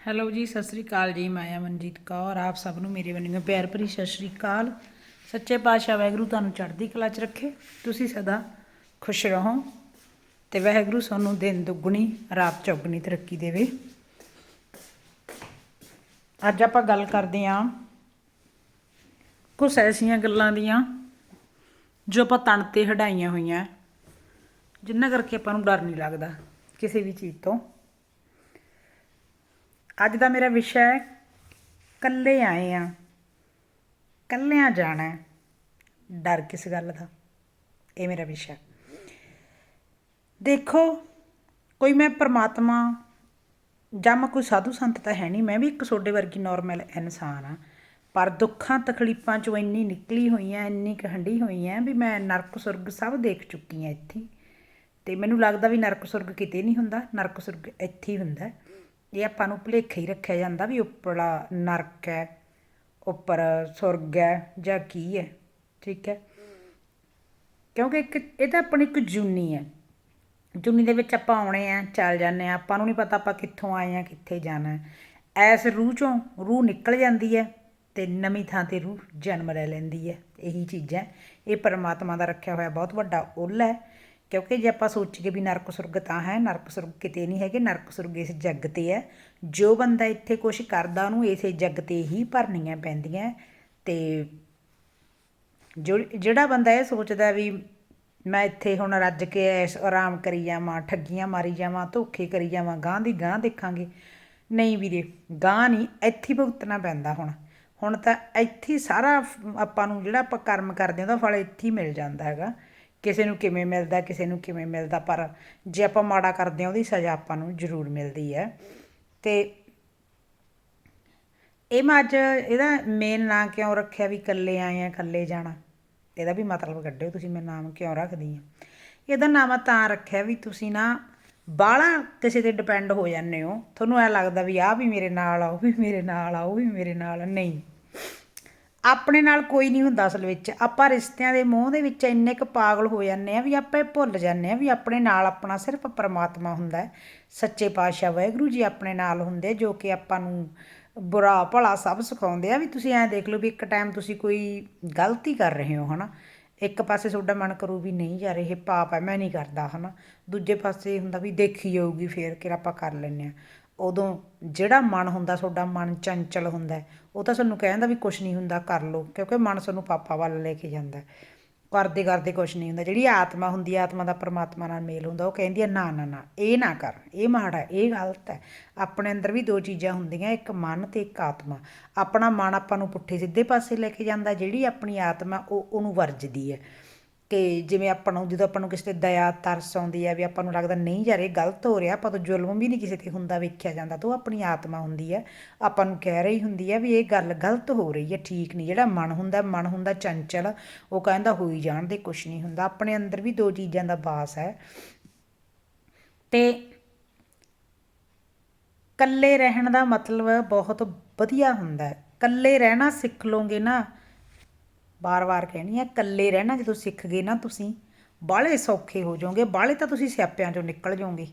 Hello ਜੀ, ਸਤਿ ਸ੍ਰੀ ਅਕਾਲ ਜੀ, ਮੈਂ ਅਮਨਜੀਤ ਕੌਰ, ਆਪ ਸਭ ਨੂੰ ਮੇਰੇ ਵੱਲੋਂ ਪਿਆਰ ਭਰੀ ਸਤਿ ਸ੍ਰੀ ਅਕਾਲ। ਸੱਚੇ ਪਾਤਸ਼ਾਹ ਵਾਹਿਗੁਰੂ ਤੁਹਾਨੂੰ ਚੜ੍ਹਦੀ ਕਲਾ 'ਚ ਰੱਖੇ, ਤੁਸੀਂ ਸਦਾ ਖੁਸ਼ ਰਹੋ ਤੇ ਵਾਹਿਗੁਰੂ ਸਾਨੂੰ ਦਿਨ ਦੁੱਗਣੀ, ਰਾਤ ਚੌਗਣੀ ਤਰੱਕੀ ਦੇਵੇ। ਅੱਜ ਆਪਾਂ ਗੱਲ ਕਰਦੇ ਆਂ ਕੁਝ ਐਸੀਆਂ ਗੱਲਾਂ ਦੀਆਂ ਜੋ ਆਪਾਂ ਤਣ ਤੇ ਹਟਾਈਆਂ ਹੋਈਆਂ, ਜਿੰਨਾ ਕਰਕੇ ਆਪਾਂ ਨੂੰ ਡਰ ਨਹੀਂ ਲੱਗਦਾ ਕਿਸੇ ਵੀ ਚੀਜ਼ ਤੋਂ। ਅੱਜ ਦਾ ਮੇਰਾ ਵਿਸ਼ਾ ਹੈ, ਕੱਲੇ ਆਏ ਆ। ਕੱਲਿਆਂ ਜਾਣਾ ਡਰ ਕਿਸ ਗੱਲ ਦਾ? ਇਹ ਮੇਰਾ ਵਿਸ਼ਾ ਦੇਖੋ, ਕੋਈ ਮੈਂ ਪ੍ਰਮਾਤਮਾ ਜਾਂ ਮੈਂ ਕੋਈ ਸਾਧੂ ਸੰਤ ਤਾਂ ਹੈ ਨਹੀਂ, ਮੈਂ ਵੀ ਇੱਕ ਤੁਹਾਡੇ ਵਰਗੀ ਨਾਰਮਲ ਇਨਸਾਨ ਆ। ਪਰ ਦੁੱਖਾਂ, ਤਕਲੀਫਾਂ ਚੋਂ ਇੰਨੀ ਨਿਕਲੀ ਹੋਈ ਆ, ਇੰਨੀ ਕਹੰਡੀ ਹੋਈ ਆ ਵੀ ਮੈਂ ਨਰਕ ਸੁਰਗ ਸਭ ਦੇਖ ਚੁੱਕੀ ਆ ਇੱਥੇ। ਹੀ। ਤੇ ਮੈਨੂੰ ਲੱਗਦਾ ਵੀ ਨਰਕ ਸੁਰਗ ਕਿਤੇ ਨਹੀਂ ਹੁੰਦਾ, ਨਰਕ ਸੁਰਗ ਇੱਥੇ ਹੀ ਹੁੰਦਾ ਇਹ ਆਪਾਂ ਨੂੰ ਭੁਲੇਖਾ ਹੀ ਰੱਖਿਆ ਜਾਂਦਾ ਵੀ ਉੱਪਰਲਾ ਨਰਕ ਹੈ, ਉੱਪਰ ਸੁਰਗ ਹੈ ਜਾਂ ਕੀ ਹੈ, ਠੀਕ ਹੈ? ਕਿਉਂਕਿ ਇੱਕ, ਇਹ ਤਾਂ ਆਪਣੀ ਇੱਕ ਜੂਨੀ ਹੈ। ਜੂਨੀ ਦੇ ਵਿੱਚ ਆਪਾਂ ਆਉਣੇ ਆ, ਚੱਲ ਜਾਂਦੇ ਆ, ਆਪਾਂ ਨੂੰ ਨਹੀਂ ਪਤਾ ਆਪਾਂ ਕਿੱਥੋਂ ਆਏ ਆ, ਕਿੱਥੇ ਜਾਣਾ ਹੈ। ਐਸ ਰੂਹ ਚੋਂ ਰੂਹ ਨਿਕਲ ਜਾਂਦੀ ਹੈ ਤੇ ਨਵੀਂ ਥਾਂ ਤੇ ਰੂਹ ਜਨਮ ਲੈ ਲੈਂਦੀ ਹੈ। ਇਹੀ ਚੀਜ਼ਾਂ, ਇਹ ਪਰਮਾਤਮਾ ਦਾ ਰੱਖਿਆ ਹੋਇਆ ਬਹੁਤ ਵੱਡਾ ਉੱਲ ਹੈ। ਕਿਉਂਕਿ ਜੇ ਆਪਾਂ ਸੋਚੀਏ ਵੀ ਨਰਕ ਸੁਰਗ ਤਾਂ ਹੈ, ਨਰਕ ਸੁਰਗ ਕਿਤੇ ਨਹੀਂ ਹੈਗੇ, ਨਰਕ ਸੁਰਗ ਇਸ ਜੱਗ ਤੇ ਹੈ। ਜੋ ਬੰਦਾ ਇੱਥੇ ਕੁਝ ਕਰਦਾ, ਉਹਨੂੰ ਇਸੇ ਜੱਗ ਤੇ ਹੀ ਭਰਨੀਆਂ ਪੈਂਦੀਆਂ। ਤੇ ਜੋ ਜਿਹੜਾ ਬੰਦਾ ਇਹ ਸੋਚਦਾ ਵੀ ਮੈਂ ਇੱਥੇ ਹੁਣ ਰੱਜ ਕੇ ਐਸ਼ ਆਰਾਮ ਕਰੀ ਜਾਵਾਂ, ਠੱਗੀਆਂ ਮਾਰੀ ਜਾਵਾਂ, ਧੋਖੇ ਕਰੀ ਜਾਵਾਂ ਗਾਂ ਦੀ ਗਾਂ ਦੇਖਾਂਗੇ। ਨਹੀਂ ਵੀਰੇ ਗਾਂ ਨਹੀਂ, ਇੱਥੇ ਭੁਗਤਣਾ ਪੈਂਦਾ ਹੁਣ। ਹੁਣ ਤਾਂ ਇੱਥੇ ਸਾਰਾ ਆਪਾਂ ਨੂੰ ਜਿਹੜਾ ਆਪਾਂ ਕਰਮ ਕਰਦੇ ਹਾਂ, ਉਹਦਾ ਫਲ ਇੱਥੇ ਹੀ ਮਿਲ ਜਾਂਦਾ ਹੈਗਾ। ਕਿਸੇ ਨੂੰ ਕਿਵੇਂ ਮਿਲਦਾ, ਕਿਸੇ ਨੂੰ ਕਿਵੇਂ ਮਿਲਦਾ, ਪਰ ਜੇ ਆਪਾਂ ਮਾੜਾ ਕਰਦੇ ਹਾਂ, ਉਹਦੀ ਸਜ਼ਾ ਆਪਾਂ ਨੂੰ ਜ਼ਰੂਰ ਮਿਲਦੀ ਹੈ। ਤੇ ਇਹ ਮੈਂ ਅੱਜ ਇਹਦਾ ਮੇਨ ਨਾਂ ਕਿਉਂ ਰੱਖਿਆ ਵੀ ਇਕੱਲੇ ਆਏ ਆ, ਇਕੱਲੇ ਜਾਣਾ? ਇਹਦਾ ਵੀ ਮਤਲਬ ਕੱਢਿਓ, ਤੁਸੀਂ ਮੈਂ ਨਾਮ ਕਿਉਂ ਰੱਖਦੀ ਆ? ਇਹਦਾ ਨਾਮ ਤਾਂ ਰੱਖਿਆ ਵੀ ਤੁਸੀਂ ਨਾ ਬਾਹਲਾ ਕਿਸੇ ਤੇ ਡਿਪੈਂਡ ਹੋ ਜਾਂਦੇ ਹੋ। ਤੁਹਾਨੂੰ ਐ ਲੱਗਦਾ ਵੀ ਆਹ ਵੀ ਮੇਰੇ ਨਾਲ ਆ, ਉਹ ਵੀ ਮੇਰੇ ਨਾਲ ਆ, ਉਹ ਵੀ ਮੇਰੇ ਨਾਲ ਨਹੀਂ। ਆਪਣੇ ਨਾਲ ਕੋਈ ਨਹੀਂ ਹੁੰਦਾ ਅਸਲ ਵਿੱਚ। ਆਪਾਂ ਰਿਸ਼ਤਿਆਂ ਦੇ ਮੋਹ ਦੇ ਵਿੱਚ ਇੰਨੇ ਕੁ ਪਾਗਲ ਹੋ ਜਾਂਦੇ ਆ ਵੀ ਆਪਾਂ ਇਹ ਭੁੱਲ ਜਾਂਦੇ ਆ ਵੀ ਆਪਣੇ ਨਾਲ ਆਪਣਾ ਸਿਰਫ ਪਰਮਾਤਮਾ ਹੁੰਦਾ ਸੱਚੇ ਪਾਤਸ਼ਾਹ ਵਾਹਿਗੁਰੂ ਜੀ ਆਪਣੇ ਨਾਲ ਹੁੰਦੇ ਜੋ ਕਿ ਆਪਾਂ ਨੂੰ ਬੁਰਾ ਭਲਾ ਸਭ ਸਿਖਾਉਂਦੇ ਆ ਵੀ ਤੁਸੀਂ ਐਂ ਦੇਖ ਲਓ ਵੀ ਇੱਕ ਟਾਈਮ ਤੁਸੀਂ ਕੋਈ ਗਲਤੀ ਕਰ ਰਹੇ ਹੋ, ਹਨਾ। ਇੱਕ ਪਾਸੇ ਤੁਹਾਡਾ ਮਨ ਕਰੂ ਵੀ ਨਹੀਂ ਯਾਰ ਇਹ ਪਾਪ ਹੈ, ਮੈਂ ਨਹੀਂ ਕਰਦਾ, ਹਨਾ। ਦੂਜੇ ਪਾਸੇ ਹੁੰਦਾ ਵੀ ਦੇਖੀ ਜਾਊਗੀ ਫੇਰ, ਕਿ ਆਪਾਂ ਕਰ ਲੈਂਦੇ ਆ ਉਦੋਂ ਜਿਹੜਾ ਮਨ ਹੁੰਦਾ, ਤੁਹਾਡਾ ਮਨ ਚੰਚਲ ਹੁੰਦਾ ਉਹ ਤਾਂ ਸਾਨੂੰ ਕਹਿੰਦਾ ਵੀ ਕੁਝ ਨਹੀਂ ਹੁੰਦਾ, ਕਰ ਲਓ, ਕਿਉਂਕਿ ਮਨ ਸਾਨੂੰ ਪਾਪਾ ਵੱਲ ਲੈ ਕੇ ਜਾਂਦਾ ਕਰਦੇ ਕਰਦੇ ਕੁਝ ਨਹੀਂ ਹੁੰਦਾ, ਜਿਹੜੀ ਆਤਮਾ ਹੁੰਦੀ ਹੈ, ਆਤਮਾ ਦਾ ਪਰਮਾਤਮਾ ਨਾਲ ਮੇਲ ਹੁੰਦਾ, ਉਹ ਕਹਿੰਦੀ ਹੈ, ਨਾ ਨਾ ਨਾ, ਇਹ ਨਾ ਕਰ, ਇਹ ਮਾੜਾ ਇਹ ਗਲਤ ਹੈ। ਆਪਣੇ ਅੰਦਰ ਵੀ ਦੋ ਚੀਜ਼ਾਂ ਹੁੰਦੀਆਂ, ਇੱਕ ਮਨ ਤੇ ਇੱਕ ਆਤਮਾ। ਆਪਣਾ ਮਨ ਆਪਾਂ ਨੂੰ ਪੁੱਠੇ ਸਿੱਧੇ ਪਾਸੇ ਲੈ ਕੇ ਜਾਂਦਾ, ਜਿਹੜੀ ਆਪਣੀ ਆਤਮਾ, ਉਹ ਉਹਨੂੰ ਵਰਜਦੀ ਹੈ। ਕਿ ਜਿਵੇਂ ਆਪਾਂ ਨੂੰ, ਜਦੋਂ ਆਪਾਂ ਨੂੰ ਕਿਸੇ ਤੇ ਦਇਆ, ਤਰਸ ਆਉਂਦੀ ਹੈ ਵੀ ਆਪਾਂ ਨੂੰ ਲੱਗਦਾ ਨਹੀਂ ਯਾਰ, ਇਹ ਗਲਤ ਹੋ ਰਿਹਾ, ਆਪਾਂ ਤੋਂ ਜ਼ੁਲਮ ਵੀ ਨਹੀਂ ਕਿਸੇ ਤੇ ਹੁੰਦਾ ਵੇਖਿਆ ਜਾਂਦਾ, ਤਾਂ ਉਹ ਆਪਣੀ ਆਤਮਾ ਹੁੰਦੀ ਹੈ। ਆਪਾਂ ਨੂੰ ਕਹਿ ਰਹੀ ਹੁੰਦੀ ਹੈ ਵੀ ਇਹ ਗੱਲ ਗਲਤ ਹੋ ਰਹੀ ਹੈ, ਠੀਕ ਨਹੀਂ, ਜਿਹੜਾ ਮਨ ਹੁੰਦਾ ਮਨ ਹੁੰਦਾ ਚੰਚਲ, ਉਹ ਕਹਿੰਦਾ ਹੋਈ ਜਾਣ ਦੇ ਕੁਝ ਨਹੀਂ ਹੁੰਦਾ। ਆਪਣੇ ਅੰਦਰ ਵੀ ਦੋ ਚੀਜ਼ਾਂ ਦਾ ਵਾਸ ਹੈ। ਤੇ ਕੱਲੇ ਰਹਿਣ ਦਾ ਮਤਲਬ ਬਹੁਤ ਵਧੀਆ ਹੁੰਦਾ ਹੈ। ਕੱਲੇ ਰਹਿਣਾ ਸਿੱਖ ਲੋਗੇ ਨਾ ਬਾਰ-ਬਾਰ ਕਹਿਣੀ ਹੈ ਇਕੱਲੇ ਰਹਿਣਾ ਜਦੋਂ ਸਿੱਖ ਗਏ ਨਾ ਤੁਸੀਂ, ਬਾਹਲੇ ਸੌਖੇ ਹੋ ਜਾਓਗੇ, ਬਾਹਲੇ ਤਾਂ ਤੁਸੀਂ ਸਿਆਪਿਆਂ ਚੋਂ ਨਿਕਲ ਜਾਓਗੇ।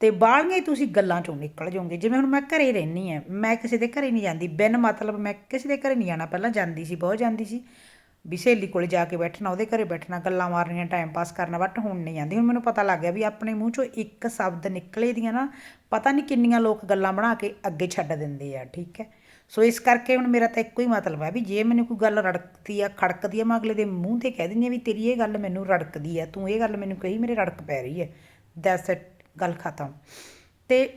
ਤੇ ਬਾਹਲੀਆਂ ਹੀ ਤੁਸੀਂ ਗੱਲਾਂ ਚੋਂ ਨਿਕਲ ਜਾਓਗੇ। ਜਿਵੇਂ ਹੁਣ ਮੈਂ ਘਰੇ ਰਹਿਣੀ ਆ ਮੈਂ ਕਿਸੇ ਦੇ ਘਰੇ ਨਹੀਂ ਜਾਂਦੀ। ਬਿਨ ਮਤਲਬ ਮੈਂ ਕਿਸੇ ਦੇ ਘਰੇ ਨਹੀਂ ਜਾਣਾ, ਪਹਿਲਾਂ ਜਾਂਦੀ ਸੀ, ਬਹੁਤ ਜਾਂਦੀ ਸੀ। ਵੀ ਸਹੇਲੀ ਕੋਲ ਜਾ ਕੇ ਬੈਠਣਾ, ਉਹਦੇ ਘਰੇ ਬੈਠਣਾ, ਗੱਲਾਂ ਮਾਰਨੀਆਂ ਟਾਈਮ ਪਾਸ ਕਰਨਾ ਬਟ ਹੁਣ ਨਹੀਂ ਜਾਂਦੀ। ਹੁਣ ਮੈਨੂੰ ਪਤਾ ਲੱਗ ਗਿਆ ਵੀ ਆਪਣੇ ਮੂੰਹ ਚੋਂ ਇੱਕ ਸ਼ਬਦ ਨਿਕਲੇ ਦੀਆਂ ਨਾ, ਪਤਾ ਨਹੀਂ ਕਿੰਨੀਆਂ ਲੋਕ ਗੱਲਾਂ ਬਣਾ ਕੇ ਅੱਗੇ ਛੱਡ ਦਿੰਦੇ ਆ, ਠੀਕ ਹੈ? ਸੋ ਇਸ ਕਰਕੇ ਹੁਣ ਮੇਰਾ ਤਾਂ ਇੱਕੋ ਹੀ ਮਤਲਬ ਹੈ ਵੀ ਜੇ ਮੈਨੂੰ ਕੋਈ ਗੱਲ ਰੜਕਦੀ ਆ, ਖੜਕਦੀ ਆ, ਮੈਂ ਅਗਲੇ ਦੇ ਮੂੰਹ ਤੇ ਕਹਿ ਦਿੰਦੀ ਆ ਵੀ ਤੇਰੀ ਇਹ ਗੱਲ ਮੈਨੂੰ ਰੜਕਦੀ ਆ, ਤੂੰ ਇਹ ਗੱਲ ਮੈਨੂੰ ਕਹੀ, ਮੇਰੇ ਰੜਕ ਪੈ ਰਹੀ ਹੈ ਦੈਟਸ ਇਟ ਗੱਲ ਖਤਮ। ਤੇ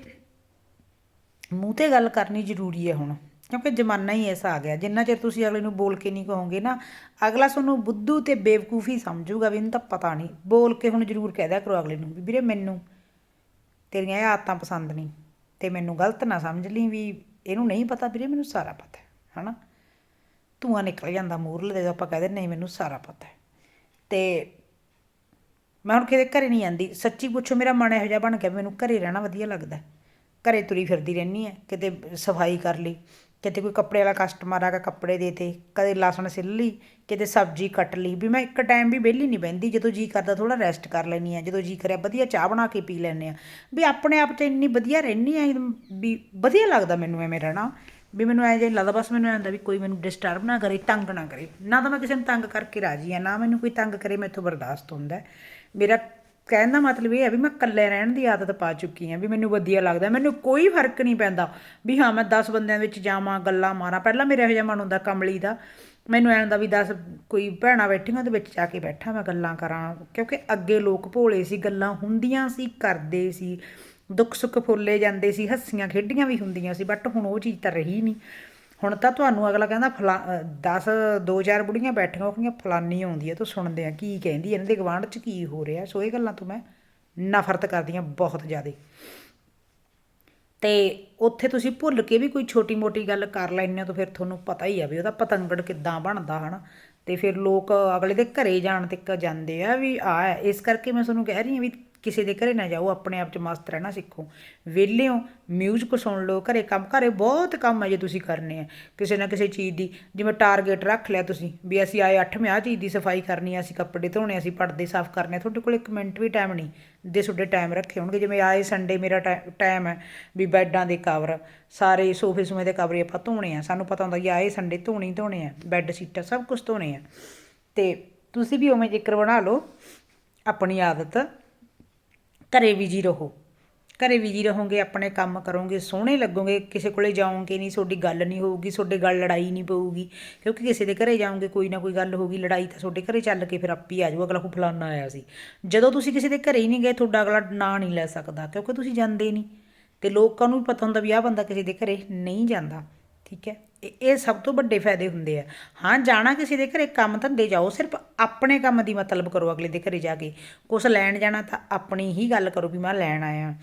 ਮੂੰਹ ਤੇ ਗੱਲ ਕਰਨੀ ਜ਼ਰੂਰੀ ਹੈ ਹੁਣ, ਕਿਉਂਕਿ ਜ਼ਮਾਨਾ ਹੀ ਐਸਾ ਆ ਗਿਆ, ਜਿੰਨਾ ਚਿਰ ਤੁਸੀਂ ਅਗਲੇ ਨੂੰ ਬੋਲ ਕੇ ਨਹੀਂ ਕਹੋਗੇ ਨਾ, ਅਗਲਾ ਤੁਹਾਨੂੰ ਬੁੱਧੂ ਤੇ ਬੇਵਕੂਫੀ ਸਮਝੂਗਾ ਵੀ ਇਹਨੂੰ ਤਾਂ ਪਤਾ ਨਹੀਂ, ਬੋਲ ਕੇ ਹੁਣ ਜ਼ਰੂਰ ਕਹਿ ਦਿਆ ਕਰੋ ਅਗਲੇ ਨੂੰ ਵੀ, ਵੀਰੇ ਮੈਨੂੰ ਤੇਰੀਆਂ ਇਹ ਆਦਤਾਂ ਪਸੰਦ ਨਹੀਂ, ਤੇ ਮੈਨੂੰ ਗਲਤ ਨਾ ਸਮਝ ਲਈ ਵੀ ਇਹਨੂੰ ਨਹੀਂ ਪਤਾ ਵੀਰੇ, ਮੈਨੂੰ ਸਾਰਾ ਪਤਾ ਹੈ, ਹਨਾ? ਧੂੰਆਂ ਨਿਕਲ ਜਾਂਦਾ ਮੂਰਲੇ ਦੇ, ਆਪਾਂ ਕਹਿੰਦੇ ਨਹੀਂ ਮੈਨੂੰ ਸਾਰਾ ਪਤਾ ਹੈ। ਤੇ ਮੈਂ ਹੁਣ ਕਿਤੇ ਘਰੇ ਨਹੀਂ ਜਾਂਦੀ ਸੱਚੀ ਪੁੱਛੋ, ਮੇਰਾ ਮਨ ਇਹੋ ਜਿਹਾ ਬਣ ਗਿਆ ਮੈਨੂੰ ਘਰੇ ਰਹਿਣਾ ਵਧੀਆ ਲੱਗਦਾ ਹੈ। ਘਰੇ ਤੁਰੀ ਫਿਰਦੀ ਰਹਿੰਦੀ ਹੈ, ਕਿਤੇ ਸਫ਼ਾਈ ਕਰ ਲਈ। ਕਿਤੇ ਕੋਈ ਕੱਪੜੇ ਵਾਲਾ ਕਸਟਮਰ ਆ ਗਿਆ, ਕੱਪੜੇ ਦੇਤੇ ਕਦੇ ਲਸਣ ਸਿੱਲ ਲਈ, ਕਿਤੇ ਸਬਜ਼ੀ ਕੱਟ ਲਈ, ਵੀ ਮੈਂ ਇੱਕ ਟਾਈਮ ਵੀ ਵਿਹਲੀ ਨਹੀਂ ਬਹਿੰਦੀ, ਜਦੋਂ ਜੀ ਕਰਦਾ ਥੋੜਾ ਰੈਸਟ ਕਰ ਲੈਣੀ ਆ ਜਦੋਂ ਜੀ ਕਰਿਆ ਵਧੀਆ ਚਾਹ ਬਣਾ ਕੇ ਪੀ ਲੈਂਦੇ ਆ ਵੀ ਆਪਣੇ ਆਪ 'ਚ ਇੰਨੀ ਵਧੀਆ ਰਹਿੰਦੀ ਆ ਵੀ ਵਧੀਆ ਲੱਗਦਾ ਮੈਨੂੰ ਐਵੇਂ ਰਹਿਣਾ। ਵੀ ਮੈਨੂੰ ਐਂ ਜੇ ਲੱਗਦਾ, ਬਸ ਮੈਨੂੰ ਐਂ ਹੁੰਦਾ ਵੀ ਕੋਈ ਮੈਨੂੰ ਡਿਸਟਰਬ ਨਾ ਕਰੇ, ਤੰਗ ਨਾ ਕਰੇ। ਨਾ ਤਾਂ ਮੈਂ ਕਿਸੇ ਨੂੰ ਤੰਗ ਕਰਕੇ ਰਾਜੀ ਆ ਨਾ ਮੈਨੂੰ ਕੋਈ ਤੰਗ ਕਰੇ, ਮੈਥੋਂ ਬਰਦਾਸ਼ਤ ਹੁੰਦਾ। ਮੇਰਾ ਕਹਿਣ ਦਾ ਮਤਲਬ ਇਹ ਹੈ ਵੀ ਮੈਂ ਇਕੱਲੇ ਰਹਿਣ ਦੀ ਆਦਤ ਪਾ ਚੁੱਕੀ ਹਾਂ ਵੀ ਮੈਨੂੰ ਵਧੀਆ ਲੱਗਦਾ, ਮੈਨੂੰ ਕੋਈ ਫ਼ਰਕ ਨਹੀਂ ਪੈਂਦਾ ਵੀ ਹਾਂ ਮੈਂ 10 ਬੰਦਿਆਂ ਵਿੱਚ ਜਾਵਾਂ, ਗੱਲਾਂ ਮਾਰਾਂ। ਪਹਿਲਾਂ ਮੇਰੇ ਇਹੋ ਜਿਹਾ ਮਨ ਹੁੰਦਾ ਕਮਲੀ ਦਾ, ਮੈਨੂੰ ਐਂ ਹੁੰਦਾ ਵੀ 10 ਕੋਈ ਭੈਣਾਂ ਬੈਠੀਆਂ ਉਹਦੇ ਵਿੱਚ ਜਾ ਕੇ ਬੈਠਾ, ਮੈਂ ਗੱਲਾਂ ਕਰਾਂ। ਕਿਉਂਕਿ ਅੱਗੇ ਲੋਕ ਭੋਲੇ ਸੀ, ਗੱਲਾਂ ਹੁੰਦੀਆਂ ਸੀ, ਕਰਦੇ ਸੀ ਦੁੱਖ ਸੁੱਖ ਫੁੱਲੇ ਜਾਂਦੇ ਸੀ, ਹੱਸੀਆਂ ਖੇਡੀਆਂ ਵੀ ਹੁੰਦੀਆਂ ਸੀ ਬਟ ਹੁਣ ਉਹ ਚੀਜ਼ ਤਾਂ ਰਹੀ ਨਹੀਂ। ਹੁਣ ਤਾਂ ਤੁਹਾਨੂੰ ਅਗਲਾ ਕਹਿੰਦਾ ਫਲਾ 10 ਦੋ, ਚਾਰ ਬੁੜੀਆਂ ਬੈਠੀਆਂ, ਉਹ ਫਲਾਨੀ ਆਉਂਦੀ ਹੈ ਤੂੰ ਸੁਣਦੇ ਆ, ਕੀ ਕਹਿੰਦੀ ਇਹਨਾਂ ਦੇ ਗਵਾਂਢ 'ਚ ਕੀ ਹੋ ਰਿਹਾ? ਸੋ ਇਹ ਗੱਲਾਂ ਤੋਂ ਮੈਂ ਨਫ਼ਰਤ ਕਰਦੀ ਹਾਂ ਬਹੁਤ ਜ਼ਿਆਦਾ। ਤੇ ਉੱਥੇ ਤੁਸੀਂ ਭੁੱਲ ਕੇ ਵੀ ਕੋਈ ਛੋਟੀ ਮੋਟੀ ਗੱਲ ਕਰ ਲੈਂਦੇ ਹੋ ਤਾਂ ਫਿਰ ਤੁਹਾਨੂੰ ਪਤਾ ਹੀ ਆ ਵੀ ਉਹਦਾ ਪਤੰਗੜ ਕਿੱਦਾਂ ਬਣਦਾ, ਹਨਾ? ਤੇ ਫਿਰ ਲੋਕ ਅਗਲੇ ਦੇ ਘਰੇ ਜਾਣ ਤੱਕ ਜਾਂਦੇ ਆ ਵੀ ਆ ਇਸ ਕਰਕੇ ਮੈਂ ਤੁਹਾਨੂੰ ਕਹਿ ਰਹੀ ਹਾਂ ਵੀ ਕਿਸੇ ਦੇ ਘਰੇ ਨਾ ਜਾਓ, ਆਪਣੇ ਆਪ 'ਚ ਮਸਤ ਰਹਿਣਾ ਸਿੱਖੋ। ਵਿਹਲੇ ਹੋ ਮਿਊਜ਼ਿਕ ਸੁਣ ਲਓ, ਘਰੇ ਕੰਮ, ਘਰੇ ਬਹੁਤ ਕੰਮ ਹੈ ਜੇ ਤੁਸੀਂ ਕਰਨੇ ਆ। ਕਿਸੇ ਨਾ ਕਿਸੇ ਚੀਜ਼ ਦੀ, ਜਿਵੇਂ ਟਾਰਗੇਟ ਰੱਖ ਲਿਆ ਤੁਸੀਂ, ਵੀ ਅਸੀਂ ਆਏ 8ਵੇਂ ਆਹ ਚੀਜ਼ ਦੀ ਸਫ਼ਾਈ ਕਰਨੀ ਆ, ਅਸੀਂ ਕੱਪੜੇ ਧੋਣੇ ਅਸੀਂ ਪਰਦੇ ਸਾਫ਼ ਕਰਨੇ ਆ, ਤੁਹਾਡੇ ਕੋਲ ਇੱਕ ਮਿੰਟ ਵੀ ਟਾਈਮ ਨਹੀਂ, ਦੇ ਤੁਹਾਡੇ ਟਾਈਮ ਰੱਖੇ ਹੋਣਗੇ। ਜਿਵੇਂ ਆਏ ਸੰਡੇ ਮੇਰਾ ਟਾਈਮ ਹੈ ਵੀ ਬੈੱਡਾਂ ਦੇ ਕਵਰ ਸਾਰੇ ਸੋਫੇ ਸੂਮੇ ਦੇ ਕਵਰ ਆਪਾਂ ਧੋਣੇ ਆ। ਸਾਨੂੰ ਪਤਾ ਹੁੰਦਾ ਕਿ ਆਏ ਸੰਡੇ ਧੋਣੇ ਧੋਣੇ ਆ ਬੈੱਡ ਸ਼ੀਟਾਂ ਸਭ ਕੁਝ ਧੋਣੇ ਆ। ਤੇ ਤੁਸੀਂ ਵੀ ਉਵੇਂ ਜ਼ਿਕਰ ਬਣਾ ਲਓ, ਆਪਣੀ ਆਦਤ ਘਰੇ ਬਿਜ਼ੀ ਰਹੋ। ਘਰੇ ਬਿਜ਼ੀ ਰਹੋਗੇ, ਆਪਣੇ ਕੰਮ ਕਰੋਗੇ, ਸੋਹਣੇ ਲੱਗੋਗੇ, ਕਿਸੇ ਕੋਲੇ ਜਾਓਗੇ ਨਹੀਂ, ਤੁਹਾਡੀ ਗੱਲ ਨਹੀਂ ਹੋਊਗੀ, ਤੁਹਾਡੇ ਗੱਲ ਲੜਾਈ ਨਹੀਂ ਪਊਗੀ। ਕਿਉਂਕਿ ਕਿਸੇ ਦੇ ਘਰੇ ਜਾਓਗੇ, ਕੋਈ ਨਾ ਕੋਈ ਗੱਲ ਹੋਊਗੀ, ਲੜਾਈ ਤਾਂ ਤੁਹਾਡੇ ਘਰੇ ਚੱਲ ਕੇ ਫਿਰ ਆਪੀ ਆ ਜਾਊ, ਅਗਲਾ ਕੋ ਫਲਾਨਾ ਆਇਆ ਸੀ। ਜਦੋਂ ਤੁਸੀਂ ਕਿਸੇ ਦੇ ਘਰੇ ਹੀ ਨਹੀਂ ਗਏ, ਤੁਹਾਡਾ ਅਗਲਾ ਨਾਂ ਨਹੀਂ ਲੈ ਸਕਦਾ, ਕਿਉਂਕਿ ਤੁਸੀਂ ਜਾਂਦੇ ਨਹੀਂ। ਤੇ ਲੋਕਾਂ ਨੂੰ ਵੀ ਪਤਾ ਹੁੰਦਾ ਵੀ ਆਹ ਬੰਦਾ ਕਿਸੇ ਦੇ ਘਰੇ ਨਹੀਂ ਜਾਂਦਾ। ਠੀਕ ਹੈ? ਇਹ ਸਭ ਤੋਂ ਵੱਡੇ ਫਾਇਦੇ ਹੁੰਦੇ ਆ। ਹਾਂ, ਜਾਣਾ ਕਿਸੇ ਦੇ ਘਰੇ, ਕੰਮ ਧੰਦੇ ਜਾਓ। ਸਿਰਫ ਆਪਣੇ ਕੰਮ ਦੀ ਮਤਲਬ ਕਰੋ ਅਗਲੇ ਦੇ ਘਰੇ ਜਾ ਕੇ। ਕੁਛ ਲੈਣ ਜਾਣਾ ਤਾਂ ਆਪਣੀ ਹੀ ਗੱਲ ਕਰੋ ਵੀ ਮੈਂ ਲੈਣ ਆਇਆ।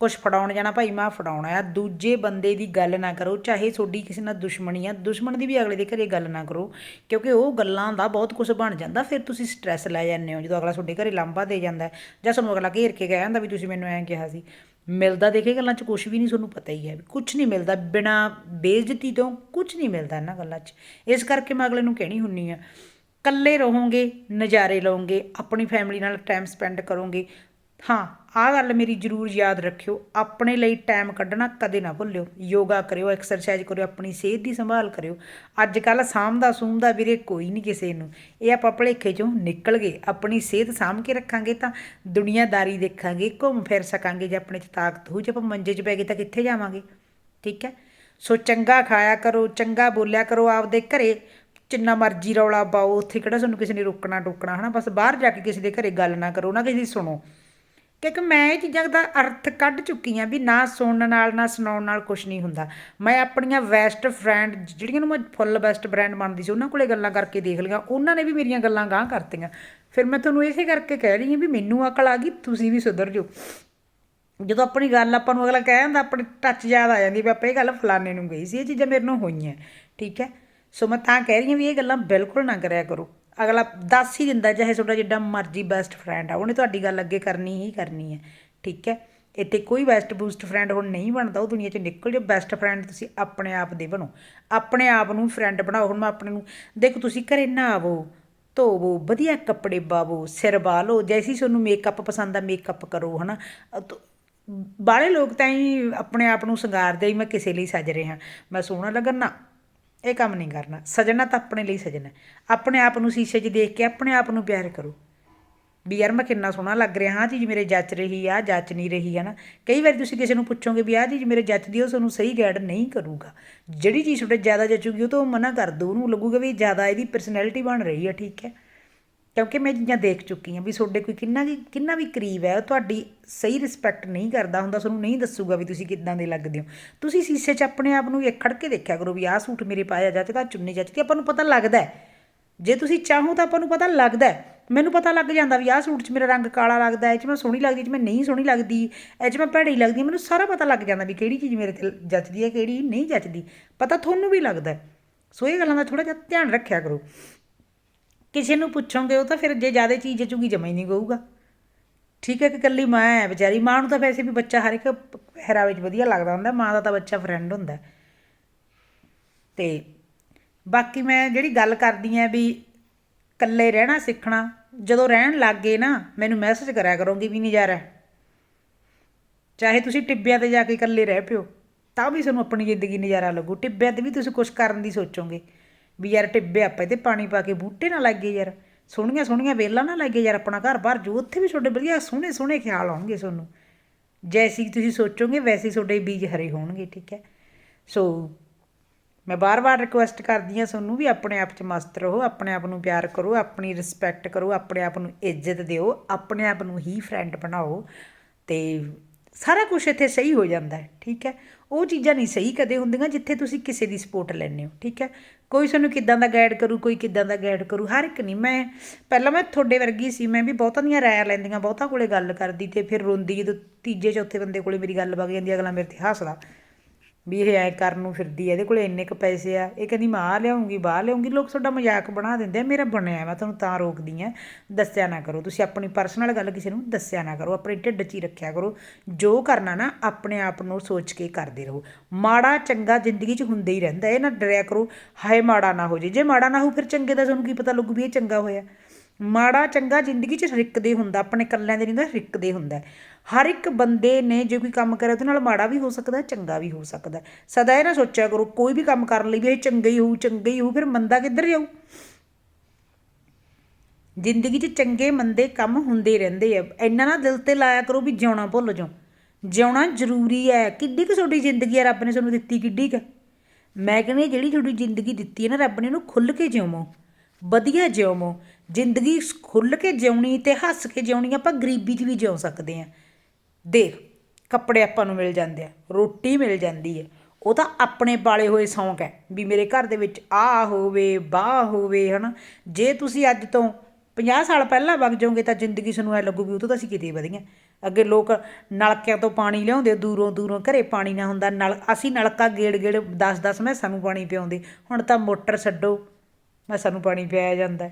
ਕੁਛ ਫੜਾਉਣ ਜਾਣਾ, ਭਾਈ ਮੈਂ ਫੜਾਉਣਾ ਆ ਦੂਜੇ ਬੰਦੇ ਦੀ ਗੱਲ ਨਾ ਕਰੋ। ਚਾਹੇ ਤੁਹਾਡੀ ਕਿਸੇ ਨਾਲ ਦੁਸ਼ਮਣੀ ਆ, ਦੁਸ਼ਮਣ ਦੀ ਵੀ ਅਗਲੇ ਦੇ ਘਰੇ ਗੱਲ ਨਾ ਕਰੋ। ਕਿਉਂਕਿ ਉਹ ਗੱਲਾਂ ਦਾ ਬਹੁਤ ਕੁਝ ਬਣ ਜਾਂਦਾ। ਫਿਰ ਤੁਸੀਂ ਸਟ੍ਰੈਸ ਲੈ ਜਾਂਦੇ ਹੋ। ਜਦੋਂ ਅਗਲਾ ਤੁਹਾਡੇ ਘਰੇ ਲਾਂਭਾ ਦੇ ਜਾਂਦਾ ਜਾਂ ਤੁਹਾਨੂੰ ਅਗਲਾ ਘੇਰ ਕੇ ਕਹਿ ਜਾਂਦਾ ਵੀ ਤੁਸੀਂ ਮੈਨੂੰ ਐਂ ਕਿਹਾ ਸੀ। ਮਿਲਦਾ ਦੇਖੇ ਗੱਲਾਂ 'ਚ ਕੁਝ ਵੀ ਨਹੀਂ ਤੁਹਾਨੂੰ ਪਤਾ ਹੀ ਹੈ। ਕੁਝ ਨਹੀਂ ਮਿਲਦਾ, ਬਿਨਾ ਬੇਇੱਜ਼ਤੀ ਤੋਂ ਕੁਝ ਨਹੀਂ ਮਿਲਦਾ ਇਹਨਾਂ ਗੱਲਾਂ 'ਚ। ਇਸ ਕਰਕੇ ਮੈਂ ਅਗਲੇ ਨੂੰ ਕਹਿਣੀ ਹੁੰਨੀ ਆ, ਇਕੱਲੇ ਰਹੋਗੇ, ਨਜ਼ਾਰੇ ਲਓਗੇ, ਆਪਣੀ ਫੈਮਿਲੀ ਨਾਲ ਟਾਈਮ ਸਪੈਂਡ ਕਰੋਗੇ ਹਾਂ, ਆਹ ਗੱਲ ਮੇਰੀ ਜ਼ਰੂਰ ਯਾਦ ਰੱਖਿਓ। ਆਪਣੇ ਲਈ ਟਾਈਮ ਕੱਢਣਾ ਕਦੇ ਨਾ ਭੁੱਲਿਓ। ਯੋਗਾ ਕਰਿਓ ਐਕਸਰਸਾਈਜ਼ ਕਰਿਓ, ਆਪਣੀ ਸਿਹਤ ਦੀ ਸੰਭਾਲ ਕਰਿਓ। ਅੱਜ ਕੱਲ ਸਾਂਭਦਾ ਸੂੰਭਦਾ ਵੀਰੇ ਕੋਈ ਨਹੀਂ ਕਿਸੇ ਨੂੰ। ਇਹ ਆਪਾਂ ਭਲੇਖੇ ਚੋਂ ਨਿਕਲ ਗਏ। ਆਪਣੀ ਸਿਹਤ ਸਾਂਭ ਕੇ ਰੱਖਾਂਗੇ ਤਾਂ ਦੁਨੀਆਦਾਰੀ ਦੇਖਾਂਗੇ, ਘੁੰਮ ਫਿਰ ਸਕਾਂਗੇ ਜੇ ਆਪਣੇ 'ਚ ਤਾਕਤ ਹੋ ਜੇ ਆਪਾਂ ਮੰਜੇ 'ਚ ਪੈ ਗਏ ਤਾਂ ਕਿੱਥੇ ਜਾਵਾਂਗੇ? ਠੀਕ ਹੈ? ਸੋ ਚੰਗਾ ਖਾਇਆ ਕਰੋ, ਚੰਗਾ ਬੋਲਿਆ ਕਰੋ ਆਪਦੇ ਘਰੇ। ਜਿੰਨਾ ਮਰਜ਼ੀ ਰੌਲਾ ਪਾਓ, ਉੱਥੇ ਕਿਹੜਾ ਤੁਹਾਨੂੰ ਕਿਸੇ ਨੇ ਰੋਕਣਾ ਟੋਕਣਾ ਹਨਾ? ਬਸ ਬਾਹਰ ਜਾ ਕੇ ਕਿਸੇ ਦੇ ਘਰੇ ਗੱਲ ਨਾ ਕਰੋ, ਨਾ ਕਿਸੇ ਦੀ ਸੁਣੋ। ਕਿਉਂਕਿ ਮੈਂ ਇਹ ਚੀਜ਼ਾਂ ਦਾ ਅਰਥ ਕੱਢ ਚੁੱਕੀ ਹਾਂ ਵੀ ਨਾ ਸੁਣਨ ਨਾਲ, ਨਾ ਸੁਣਾਉਣ ਨਾਲ ਕੁਝ ਨਹੀਂ ਹੁੰਦਾ। ਮੈਂ ਆਪਣੀਆਂ ਬੈਸਟ ਫਰੈਂਡ ਜਿਹੜੀਆਂ ਨੂੰ ਮੈਂ ਫੁੱਲ ਬੈਸਟ ਬ੍ਰਾਂਡ ਮੰਨਦੀ ਸੀ, ਉਹਨਾਂ ਕੋਲੇ ਗੱਲਾਂ ਕਰਕੇ ਦੇਖ ਲਈਆਂ। ਉਹਨਾਂ ਨੇ ਵੀ ਮੇਰੀਆਂ ਗੱਲਾਂ ਗਾਂਹ ਕਰਤੀਆਂ। ਫਿਰ ਮੈਂ ਤੁਹਾਨੂੰ ਇਸੇ ਕਰਕੇ ਕਹਿ ਰਹੀ ਹਾਂ ਵੀ ਮੈਨੂੰ ਅਕਲ ਆ ਗਈ, ਤੁਸੀਂ ਵੀ ਸੁਧਰ ਜਾਓ। ਜਦੋਂ ਆਪਣੀ ਗੱਲ ਆਪਾਂ ਨੂੰ ਅਗਲਾ ਕਹਿ ਜਾਂਦਾ ਆਪਣੇ ਟੱਚ ਯਾਦ ਆ ਜਾਂਦੀ ਵੀ ਆਪਾਂ ਇਹ ਗੱਲ ਫਲਾਣੇ ਨੂੰ ਗਈ ਸੀ, ਇਹ ਚੀਜ਼ਾਂ ਮੇਰੇ ਨਾਲ ਹੋਈਆਂ। ਠੀਕ ਹੈ? ਸੋ ਮੈਂ ਤਾਂ ਕਹਿ ਰਹੀ ਹਾਂ ਵੀ ਇਹ ਗੱਲਾਂ ਬਿਲਕੁਲ ਨਾ ਕਰਿਆ ਕਰੋ। ਅਗਲਾ ਦੱਸ ਹੀ ਦਿੰਦਾ ਚਾਹੇ ਤੁਹਾਡਾ ਜਿੱਡਾ ਮਰਜ਼ੀ ਬੈਸਟ ਫਰੈਂਡ ਆ, ਉਹਨੇ ਤੁਹਾਡੀ ਗੱਲ ਅੱਗੇ ਕਰਨੀ ਹੀ ਕਰਨੀ ਹੈ, ਠੀਕ ਹੈ? ਇੱਥੇ ਕੋਈ ਬੈਸਟ ਬੂਸਟ ਫਰੈਂਡ ਹੁਣ ਨਹੀਂ ਬਣਦਾ, ਉਹ ਦੁਨੀਆ 'ਚ ਨਿਕਲ ਜਾ ਬੈਸਟ ਫਰੈਂਡ ਤੁਸੀਂ ਆਪਣੇ ਆਪ ਦੇ ਬਣੋ, ਆਪਣੇ ਆਪ ਨੂੰ ਫਰੈਂਡ ਬਣਾਓ, ਹੁਣ ਮੈਂ ਆਪਣੇ ਨੂੰ, ਦੇਖੋ ਤੁਸੀਂ ਘਰੇ ਨਹਾਵੋ, ਧੋਵੋ, ਵਧੀਆ ਕੱਪੜੇ ਪਾਵੋ, ਸਿਰ ਬਾਲੋ, ਜੈਸੀ ਤੁਹਾਨੂੰ ਮੇਕਅਪ ਪਸੰਦ ਆ ਮੇਕਅਪ ਕਰੋ, ਹਨਾ? ਬਾਹਲੇ ਲੋਕ ਤਾਂ ਹੀ ਆਪਣੇ ਆਪ ਨੂੰ ਸ਼ਿੰਗਾਰਦੇ ਹੀ ਮੈਂ ਕਿਸੇ ਲਈ ਸਜ ਰਿਹਾ, ਮੈਂ ਸੋਹਣਾ ਲੱਗਣ ਨਾ। ਇਹ ਕੰਮ ਨਹੀਂ ਕਰਨਾ। ਸਜਣਾ ਤਾਂ ਆਪਣੇ ਲਈ ਸਜਣਾ ਆਪਣੇ ਆਪ ਨੂੰ ਸ਼ੀਸ਼ੇ 'ਚ ਦੇਖ ਕੇ ਆਪਣੇ ਆਪ ਨੂੰ ਪਿਆਰ ਕਰੋ। ਵੀ ਯਾਰ ਮੈਂ ਕਿੰਨਾ ਸੋਹਣਾ ਲੱਗ ਰਿਹਾ ਹਾਂ ਚੀਜ਼ ਮੇਰੇ ਜੱਚ ਰਹੀ ਆ, ਜੱਚ ਨਹੀਂ ਰਹੀ ਹੈ ਨਾ। ਕਈ ਵਾਰੀ ਤੁਸੀਂ ਕਿਸੇ ਨੂੰ ਪੁੱਛੋਗੇ ਵੀ ਆਹ ਚੀਜ਼ ਮੇਰੇ ਜੱਚਦੀ ਉਹ ਤੁਹਾਨੂੰ ਸਹੀ ਗਾਈਡ ਨਹੀਂ ਕਰੂਗਾ। ਜਿਹੜੀ ਚੀਜ਼ ਤੁਹਾਡੇ ਜ਼ਿਆਦਾ ਜੱਚੂਗੀ, ਉਹ ਤੋਂ ਮਨਾ ਕਰ ਦੋ। ਉਹਨੂੰ ਲੱਗੂਗਾ ਵੀ ਜ਼ਿਆਦਾ ਇਹਦੀ ਪਰਸਨੈਲਿਟੀ ਬਣ ਰਹੀ ਹੈ ਠੀਕ ਹੈ। ਕਿਉਂਕਿ ਮੈਂ ਚੀਜ਼ਾਂ ਦੇਖ ਚੁੱਕੀ ਹਾਂ ਵੀ ਤੁਹਾਡੇ ਕੋਈ ਕਿੰਨਾ ਵੀ ਕਿੰਨਾ ਵੀ ਕਰੀਬ ਹੈ ਤੁਹਾਡੀ ਸਹੀ ਰਿਸਪੈਕਟ ਨਹੀਂ ਕਰਦਾ ਹੁੰਦਾ, ਤੁਹਾਨੂੰ ਨਹੀਂ ਦੱਸੂਗਾ ਵੀ ਤੁਸੀਂ ਕਿੱਦਾਂ ਦੇ ਲੱਗਦੇ ਹੋ। ਤੁਸੀਂ ਸ਼ੀਸ਼ੇ 'ਚ ਆਪਣੇ ਆਪ ਨੂੰ ਇੱਕ ਖੜ ਕੇ ਦੇਖਿਆ ਕਰੋ ਵੀ ਆਹ ਸੂਟ ਮੇਰੇ ਪਾਇਆ ਜੱਚਦਾ ਚੁੰਨੀ ਜੱਚਦੀ ਆਪਾਂ ਨੂੰ ਪਤਾ ਲੱਗਦਾ ਜੇ ਤੁਸੀਂ ਚਾਹੋ ਤਾਂ ਆਪਾਂ ਨੂੰ ਪਤਾ ਲੱਗਦਾ ਮੈਨੂੰ ਪਤਾ ਲੱਗ ਜਾਂਦਾ ਵੀ ਆਹ ਸੂਟ 'ਚ ਮੇਰਾ ਰੰਗ ਕਾਲਾ ਲੱਗਦਾ ਇਹ 'ਚ ਮੈਂ ਸੋਹਣੀ ਲੱਗਦੀ, ਇਹ 'ਚ ਮੈਂ ਨਹੀਂ ਸੋਹਣੀ ਲੱਗਦੀ, ਇਹ 'ਚ ਮੈਂ ਭੈੜੀ ਲੱਗਦੀ, ਮੈਨੂੰ ਸਾਰਾ ਪਤਾ ਲੱਗ ਜਾਂਦਾ ਵੀ ਕਿਹੜੀ ਚੀਜ਼ ਮੇਰੇ ਤੇ ਜੱਚਦੀ ਹੈ, ਕਿਹੜੀ ਨਹੀਂ ਜੱਚਦੀ। ਪਤਾ ਤੁਹਾਨੂੰ ਵੀ ਲੱਗਦਾ ਸੋ ਇਹ ਗੱਲਾਂ ਦਾ ਥੋੜਾ ਜਿਹਾ ਧਿਆਨ ਰੱਖਿਆ ਕਰੋ। ਕਿਸੇ ਨੂੰ ਪੁੱਛੋਗੇ, ਉਹ ਤਾਂ ਫਿਰ ਜੇ ਜ਼ਿਆਦਾ ਚੀਜ਼ ਜਚੂਗੀ ਜਮਾ ਹੀ ਨਹੀਂ ਕਹੂਗਾ ਠੀਕ ਹੈ ਕਿ ਕੱਲੀ ਮਾਂ ਹੈ ਵਿਚਾਰੀ, ਮਾਂ ਨੂੰ ਤਾਂ ਵੈਸੇ ਵੀ ਬੱਚਾ ਹਰ ਇੱਕ ਪਹਿਰਾਵੇ ਵਿੱਚ ਵਧੀਆ ਲੱਗਦਾ ਹੁੰਦਾ, ਮਾਂ ਦਾ ਤਾਂ ਬੱਚਾ ਫਰੈਂਡ ਹੁੰਦਾ। ਤੇ ਬਾਕੀ ਮੈਂ ਜਿਹੜੀ ਗੱਲ ਕਰਦੀ ਆ ਵੀ ਇਕੱਲੇ ਰਹਿਣਾ ਸਿੱਖਣਾ, ਜਦੋਂ ਰਹਿਣ ਲੱਗ ਗਏ ਨਾ, ਮੈਨੂੰ ਮੈਸੇਜ ਕਰਿਆ ਕਰੋਗੇ ਵੀ ਨਜ਼ਾਰਾ ਚਾਹੇ ਤੁਸੀਂ ਟਿੱਬਿਆਂ ਤੇ ਜਾ ਕੇ ਇਕੱਲੇ ਰਹਿ ਪਿਓ, ਤਾਂ ਵੀ ਤੁਹਾਨੂੰ ਆਪਣੀ ਜ਼ਿੰਦਗੀ ਨਜ਼ਾਰਾ ਲੱਗੂ। ਟਿੱਬਿਆਂ ਤੇ ਵੀ ਤੁਸੀਂ ਕੁਝ ਕਰਨ ਦੀ ਸੋਚੋਗੇ। ਵੀ ਯਾਰ ਟਿੱਬੇ ਆਪਾਂ ਤੇ ਪਾਣੀ ਪਾ ਕੇ ਬੂਟੇ ਨਾ ਲੱਗੇ ਯਾਰ। ਸੋਹਣੀਆਂ ਸੋਹਣੀਆਂ ਵੇਲਾਂ ਨਾ ਲੱਗੇ ਯਾਰ ਆਪਣਾ ਘਰ ਬਾਹਰ, ਜੋ ਉੱਥੇ ਵੀ ਤੁਹਾਡੇ ਵਧੀਆ ਸੋਹਣੇ ਸੋਹਣੇ ਖਿਆਲ ਆਉਣਗੇ ਤੁਹਾਨੂੰ। ਜੈਸੀ ਤੁਸੀਂ ਸੋਚੋਗੇ ਵੈਸੇ ਤੁਹਾਡੇ ਬੀਜ ਹਰੇ ਹੋਣਗੇ, ਠੀਕ ਹੈ? ਸੋ ਮੈਂ ਬਾਰ-ਬਾਰ ਰਿਕੁਐਸਟ ਕਰਦੀ ਹਾਂ ਤੁਹਾਨੂੰ ਵੀ ਆਪਣੇ ਆਪ 'ਚ ਮਸਤ ਰਹੋ, ਆਪਣੇ ਆਪ ਨੂੰ ਪਿਆਰ ਕਰੋ, ਆਪਣੀ ਰਿਸਪੈਕਟ ਕਰੋ, ਆਪਣੇ ਆਪ ਨੂੰ ਇੱਜ਼ਤ ਦਿਓ, ਆਪਣੇ ਆਪ ਨੂੰ ਹੀ ਫਰੈਂਡ ਬਣਾਓ ਤੇ ਸਾਰਾ ਕੁਝ ਇੱਥੇ ਸਹੀ ਹੋ ਜਾਂਦਾ ਹੈ, ਠੀਕ ਹੈ? ਉਹ ਚੀਜ਼ਾਂ ਨਹੀਂ ਸਹੀ ਕਦੇ ਹੁੰਦੀਆਂ ਜਿੱਥੇ ਤੁਸੀਂ ਕਿਸੇ ਦੀ ਸਪੋਰਟ ਲੈਂਦੇ ਹੋ, ਠੀਕ ਹੈ? ਕੋਈ ਸਾਨੂੰ ਕਿੱਦਾਂ ਦਾ ਗਾਈਡ ਕਰੂ, ਕੋਈ ਕਿੱਦਾਂ ਦਾ ਗਾਈਡ ਕਰੂ, ਹਰ ਇੱਕ ਨਹੀਂ। ਮੈਂ ਪਹਿਲਾਂ ਮੈਂ ਤੁਹਾਡੇ ਵਰਗੀ ਸੀ, ਮੈਂ ਵੀ ਬਹੁਤਾਂ ਦੀਆਂ ਰਾਇ ਲੈਂਦੀਆਂ, ਬਹੁਤਾਂ ਕੋਲੇ ਗੱਲ ਕਰਦੀ ਤੇ ਫਿਰ ਰੋਂਦੀ ਜਦੋਂ ਤੀਜੇ, ਚੌਥੇ ਬੰਦੇ ਕੋਲੇ ਮੇਰੀ ਗੱਲ ਵਗ ਜਾਂਦੀ, ਅਗਲਾ ਮੇਰੇ ਤੇ ਹੱਸਦਾ। ਵੀ ਇਹ ਐ ਕਰਨ ਨੂੰ ਫਿਰਦੀ ਐ ਇਹਦੇ ਕੋਲ ਇੰਨੇ ਕ ਪੈਸੇ ਆ, ਇਹ ਕਹਿੰਦੀ ਮੈਂ ਆਹ ਲਿਆਉਂਗੀ, ਬਾਹਰ ਲਿਆਉਂਗੀ, ਲੋਕ ਤੁਹਾਡਾ ਮਜ਼ਾਕ ਬਣਾ ਦਿੰਦੇ ਆ, ਮੇਰਾ ਬਣਿਆ ਮੈਂ ਤੁਹਾਨੂੰ ਤਾਂ ਰੋਕਦੀ ਆ। ਦੱਸਿਆ ਨਾ ਕਰੋ, ਤੁਸੀਂ ਆਪਣੀ ਪਰਸਨਲ ਗੱਲ ਕਿਸੇ ਨੂੰ ਦੱਸਿਆ ਨਾ ਕਰੋ, ਆਪਣੇ ਢਿੱਡ 'ਚ ਹੀ ਰੱਖਿਆ ਕਰੋ, ਜੋ ਕਰਨਾ ਨਾ ਆਪਣੇ ਆਪ ਨੂੰ ਸੋਚ ਕੇ ਕਰਦੇ ਰਹੋ। ਮਾੜਾ ਚੰਗਾ ਜ਼ਿੰਦਗੀ 'ਚ ਹੁੰਦਾ ਹੀ ਰਹਿੰਦਾ, ਇਹ ਨਾ ਡਰਿਆ ਕਰੋ, ਹਾਏ ਮਾੜਾ ਨਾ ਹੋ ਜੇ ਜੇ ਮਾੜਾ ਨਾ ਹੋ ਫਿਰ ਚੰਗੇ ਦਾ ਤੁਹਾਨੂੰ ਕੀ ਪਤਾ ਲੱਗੂ ਵੀ ਇਹ ਚੰਗਾ ਹੋਇਆ। ਮਾੜਾ ਚੰਗਾ ਜ਼ਿੰਦਗੀ 'ਚ ਰਿਕਦੇ ਹੁੰਦਾ, ਆਪਣੇ ਕੱਲਿਆਂ ਦੇ ਨਹੀਂ ਹੁੰਦਾ, ਰਿਕਦੇ ਹੁੰਦਾ ਹਰ ਇੱਕ ਬੰਦੇ ਨੇ ਜੇ ਕੋਈ ਕੰਮ ਕਰੇ, ਉਹਦੇ ਨਾਲ ਮਾੜਾ ਵੀ ਹੋ ਸਕਦਾ, ਚੰਗਾ ਵੀ ਹੋ ਸਕਦਾ ਸਦਾ ਇਹ ਨਾ ਸੋਚਿਆ ਕਰੋ, ਕੋਈ ਵੀ ਕੰਮ ਕਰਨ ਲਈ ਵੀ ਇਹ ਚੰਗਾ ਹੀ ਹੋਊ, ਚੰਗਾ ਹੀ ਹੋਊ, ਫਿਰ ਮੰਦਾ ਕਿੱਧਰ ਜਾਊ? ਜ਼ਿੰਦਗੀ 'ਚ ਚੰਗੇ ਮੰਦੇ ਕੰਮ ਹੁੰਦੇ ਰਹਿੰਦੇ ਆ। ਇੰਨਾ ਨਾ ਦਿਲ ਤੇ ਲਾਇਆ ਕਰੋ ਵੀ ਜਿਉਣਾ ਭੁੱਲ ਜਾਓ। ਜਿਉਣਾ ਜ਼ਰੂਰੀ ਹੈ। ਕਿੱਡੀ ਕੁ ਤੁਹਾਡੀ ਜ਼ਿੰਦਗੀ ਹੈ? ਰੱਬ ਨੇ ਤੁਹਾਨੂੰ ਦਿੱਤੀ ਕਿੱਡੀ ਕੁ? ਮੈਂ ਕਹਿੰਦੀ ਜਿਹੜੀ ਤੁਹਾਡੀ ਜ਼ਿੰਦਗੀ ਦਿੱਤੀ ਹੈ ਨਾ, ਰੱਬ ਨੇ ਉਹਨੂੰ ਖੁੱਲ੍ਹ ਕੇ ਜਿਉਵੋ। ਵਧੀਆ ਜਿਉਵੋ। ਜ਼ਿੰਦਗੀ ਖੁੱਲ੍ਹ ਕੇ ਜਿਉਣੀ ਅਤੇ ਹੱਸ ਕੇ ਜਿਉਣੀ, ਆਪਾਂ ਗਰੀਬੀ 'ਚ ਵੀ ਜਿਉ ਸਕਦੇ ਹਾਂ। ਦੇਖ, ਕੱਪੜੇ ਆਪਾਂ ਨੂੰ ਮਿਲ ਜਾਂਦੇ ਆ, ਰੋਟੀ ਮਿਲ ਜਾਂਦੀ ਹੈ। ਉਹ ਤਾਂ ਆਪਣੇ ਪਾਲੇ ਹੋਏ ਸੌਂਕ ਹੈ ਵੀ ਮੇਰੇ ਘਰ ਦੇ ਵਿੱਚ ਆ ਹੋਵੇ, ਬਾਹ ਹੋਵੇ, ਹਨਾ। ਜੇ ਤੁਸੀਂ ਅੱਜ ਤੋਂ 50 ਸਾਲ ਪਹਿਲਾਂ ਵਗ ਜਾਓਗੇ ਤਾਂ ਜ਼ਿੰਦਗੀ ਤੁਹਾਨੂੰ ਐ ਲੱਗੂਗੀ, ਉਹ ਤੋਂ ਤਾਂ ਅਸੀਂ ਕਿਤੇ ਵਧੀਆਂ। ਅੱਗੇ ਲੋਕ ਨਲਕਿਆਂ ਤੋਂ ਪਾਣੀ ਲਿਆਉਂਦੇ ਦੂਰੋਂ ਦੂਰੋਂ ਘਰੇ ਪਾਣੀ ਨਾ ਹੁੰਦਾ, ਨਲ ਅਸੀਂ ਨਲਕਾ ਗੇੜ ਗੇੜ 10 10 ਮੈਸਾਂ ਸਾਨੂੰ ਪਾਣੀ ਪਿਆਉਂਦੇ। ਹੁਣ ਤਾਂ ਮੋਟਰ ਛੱਡੋ, ਮੈਂ ਸਾਨੂੰ ਪਾਣੀ ਪਿਆਇਆ ਜਾਂਦਾ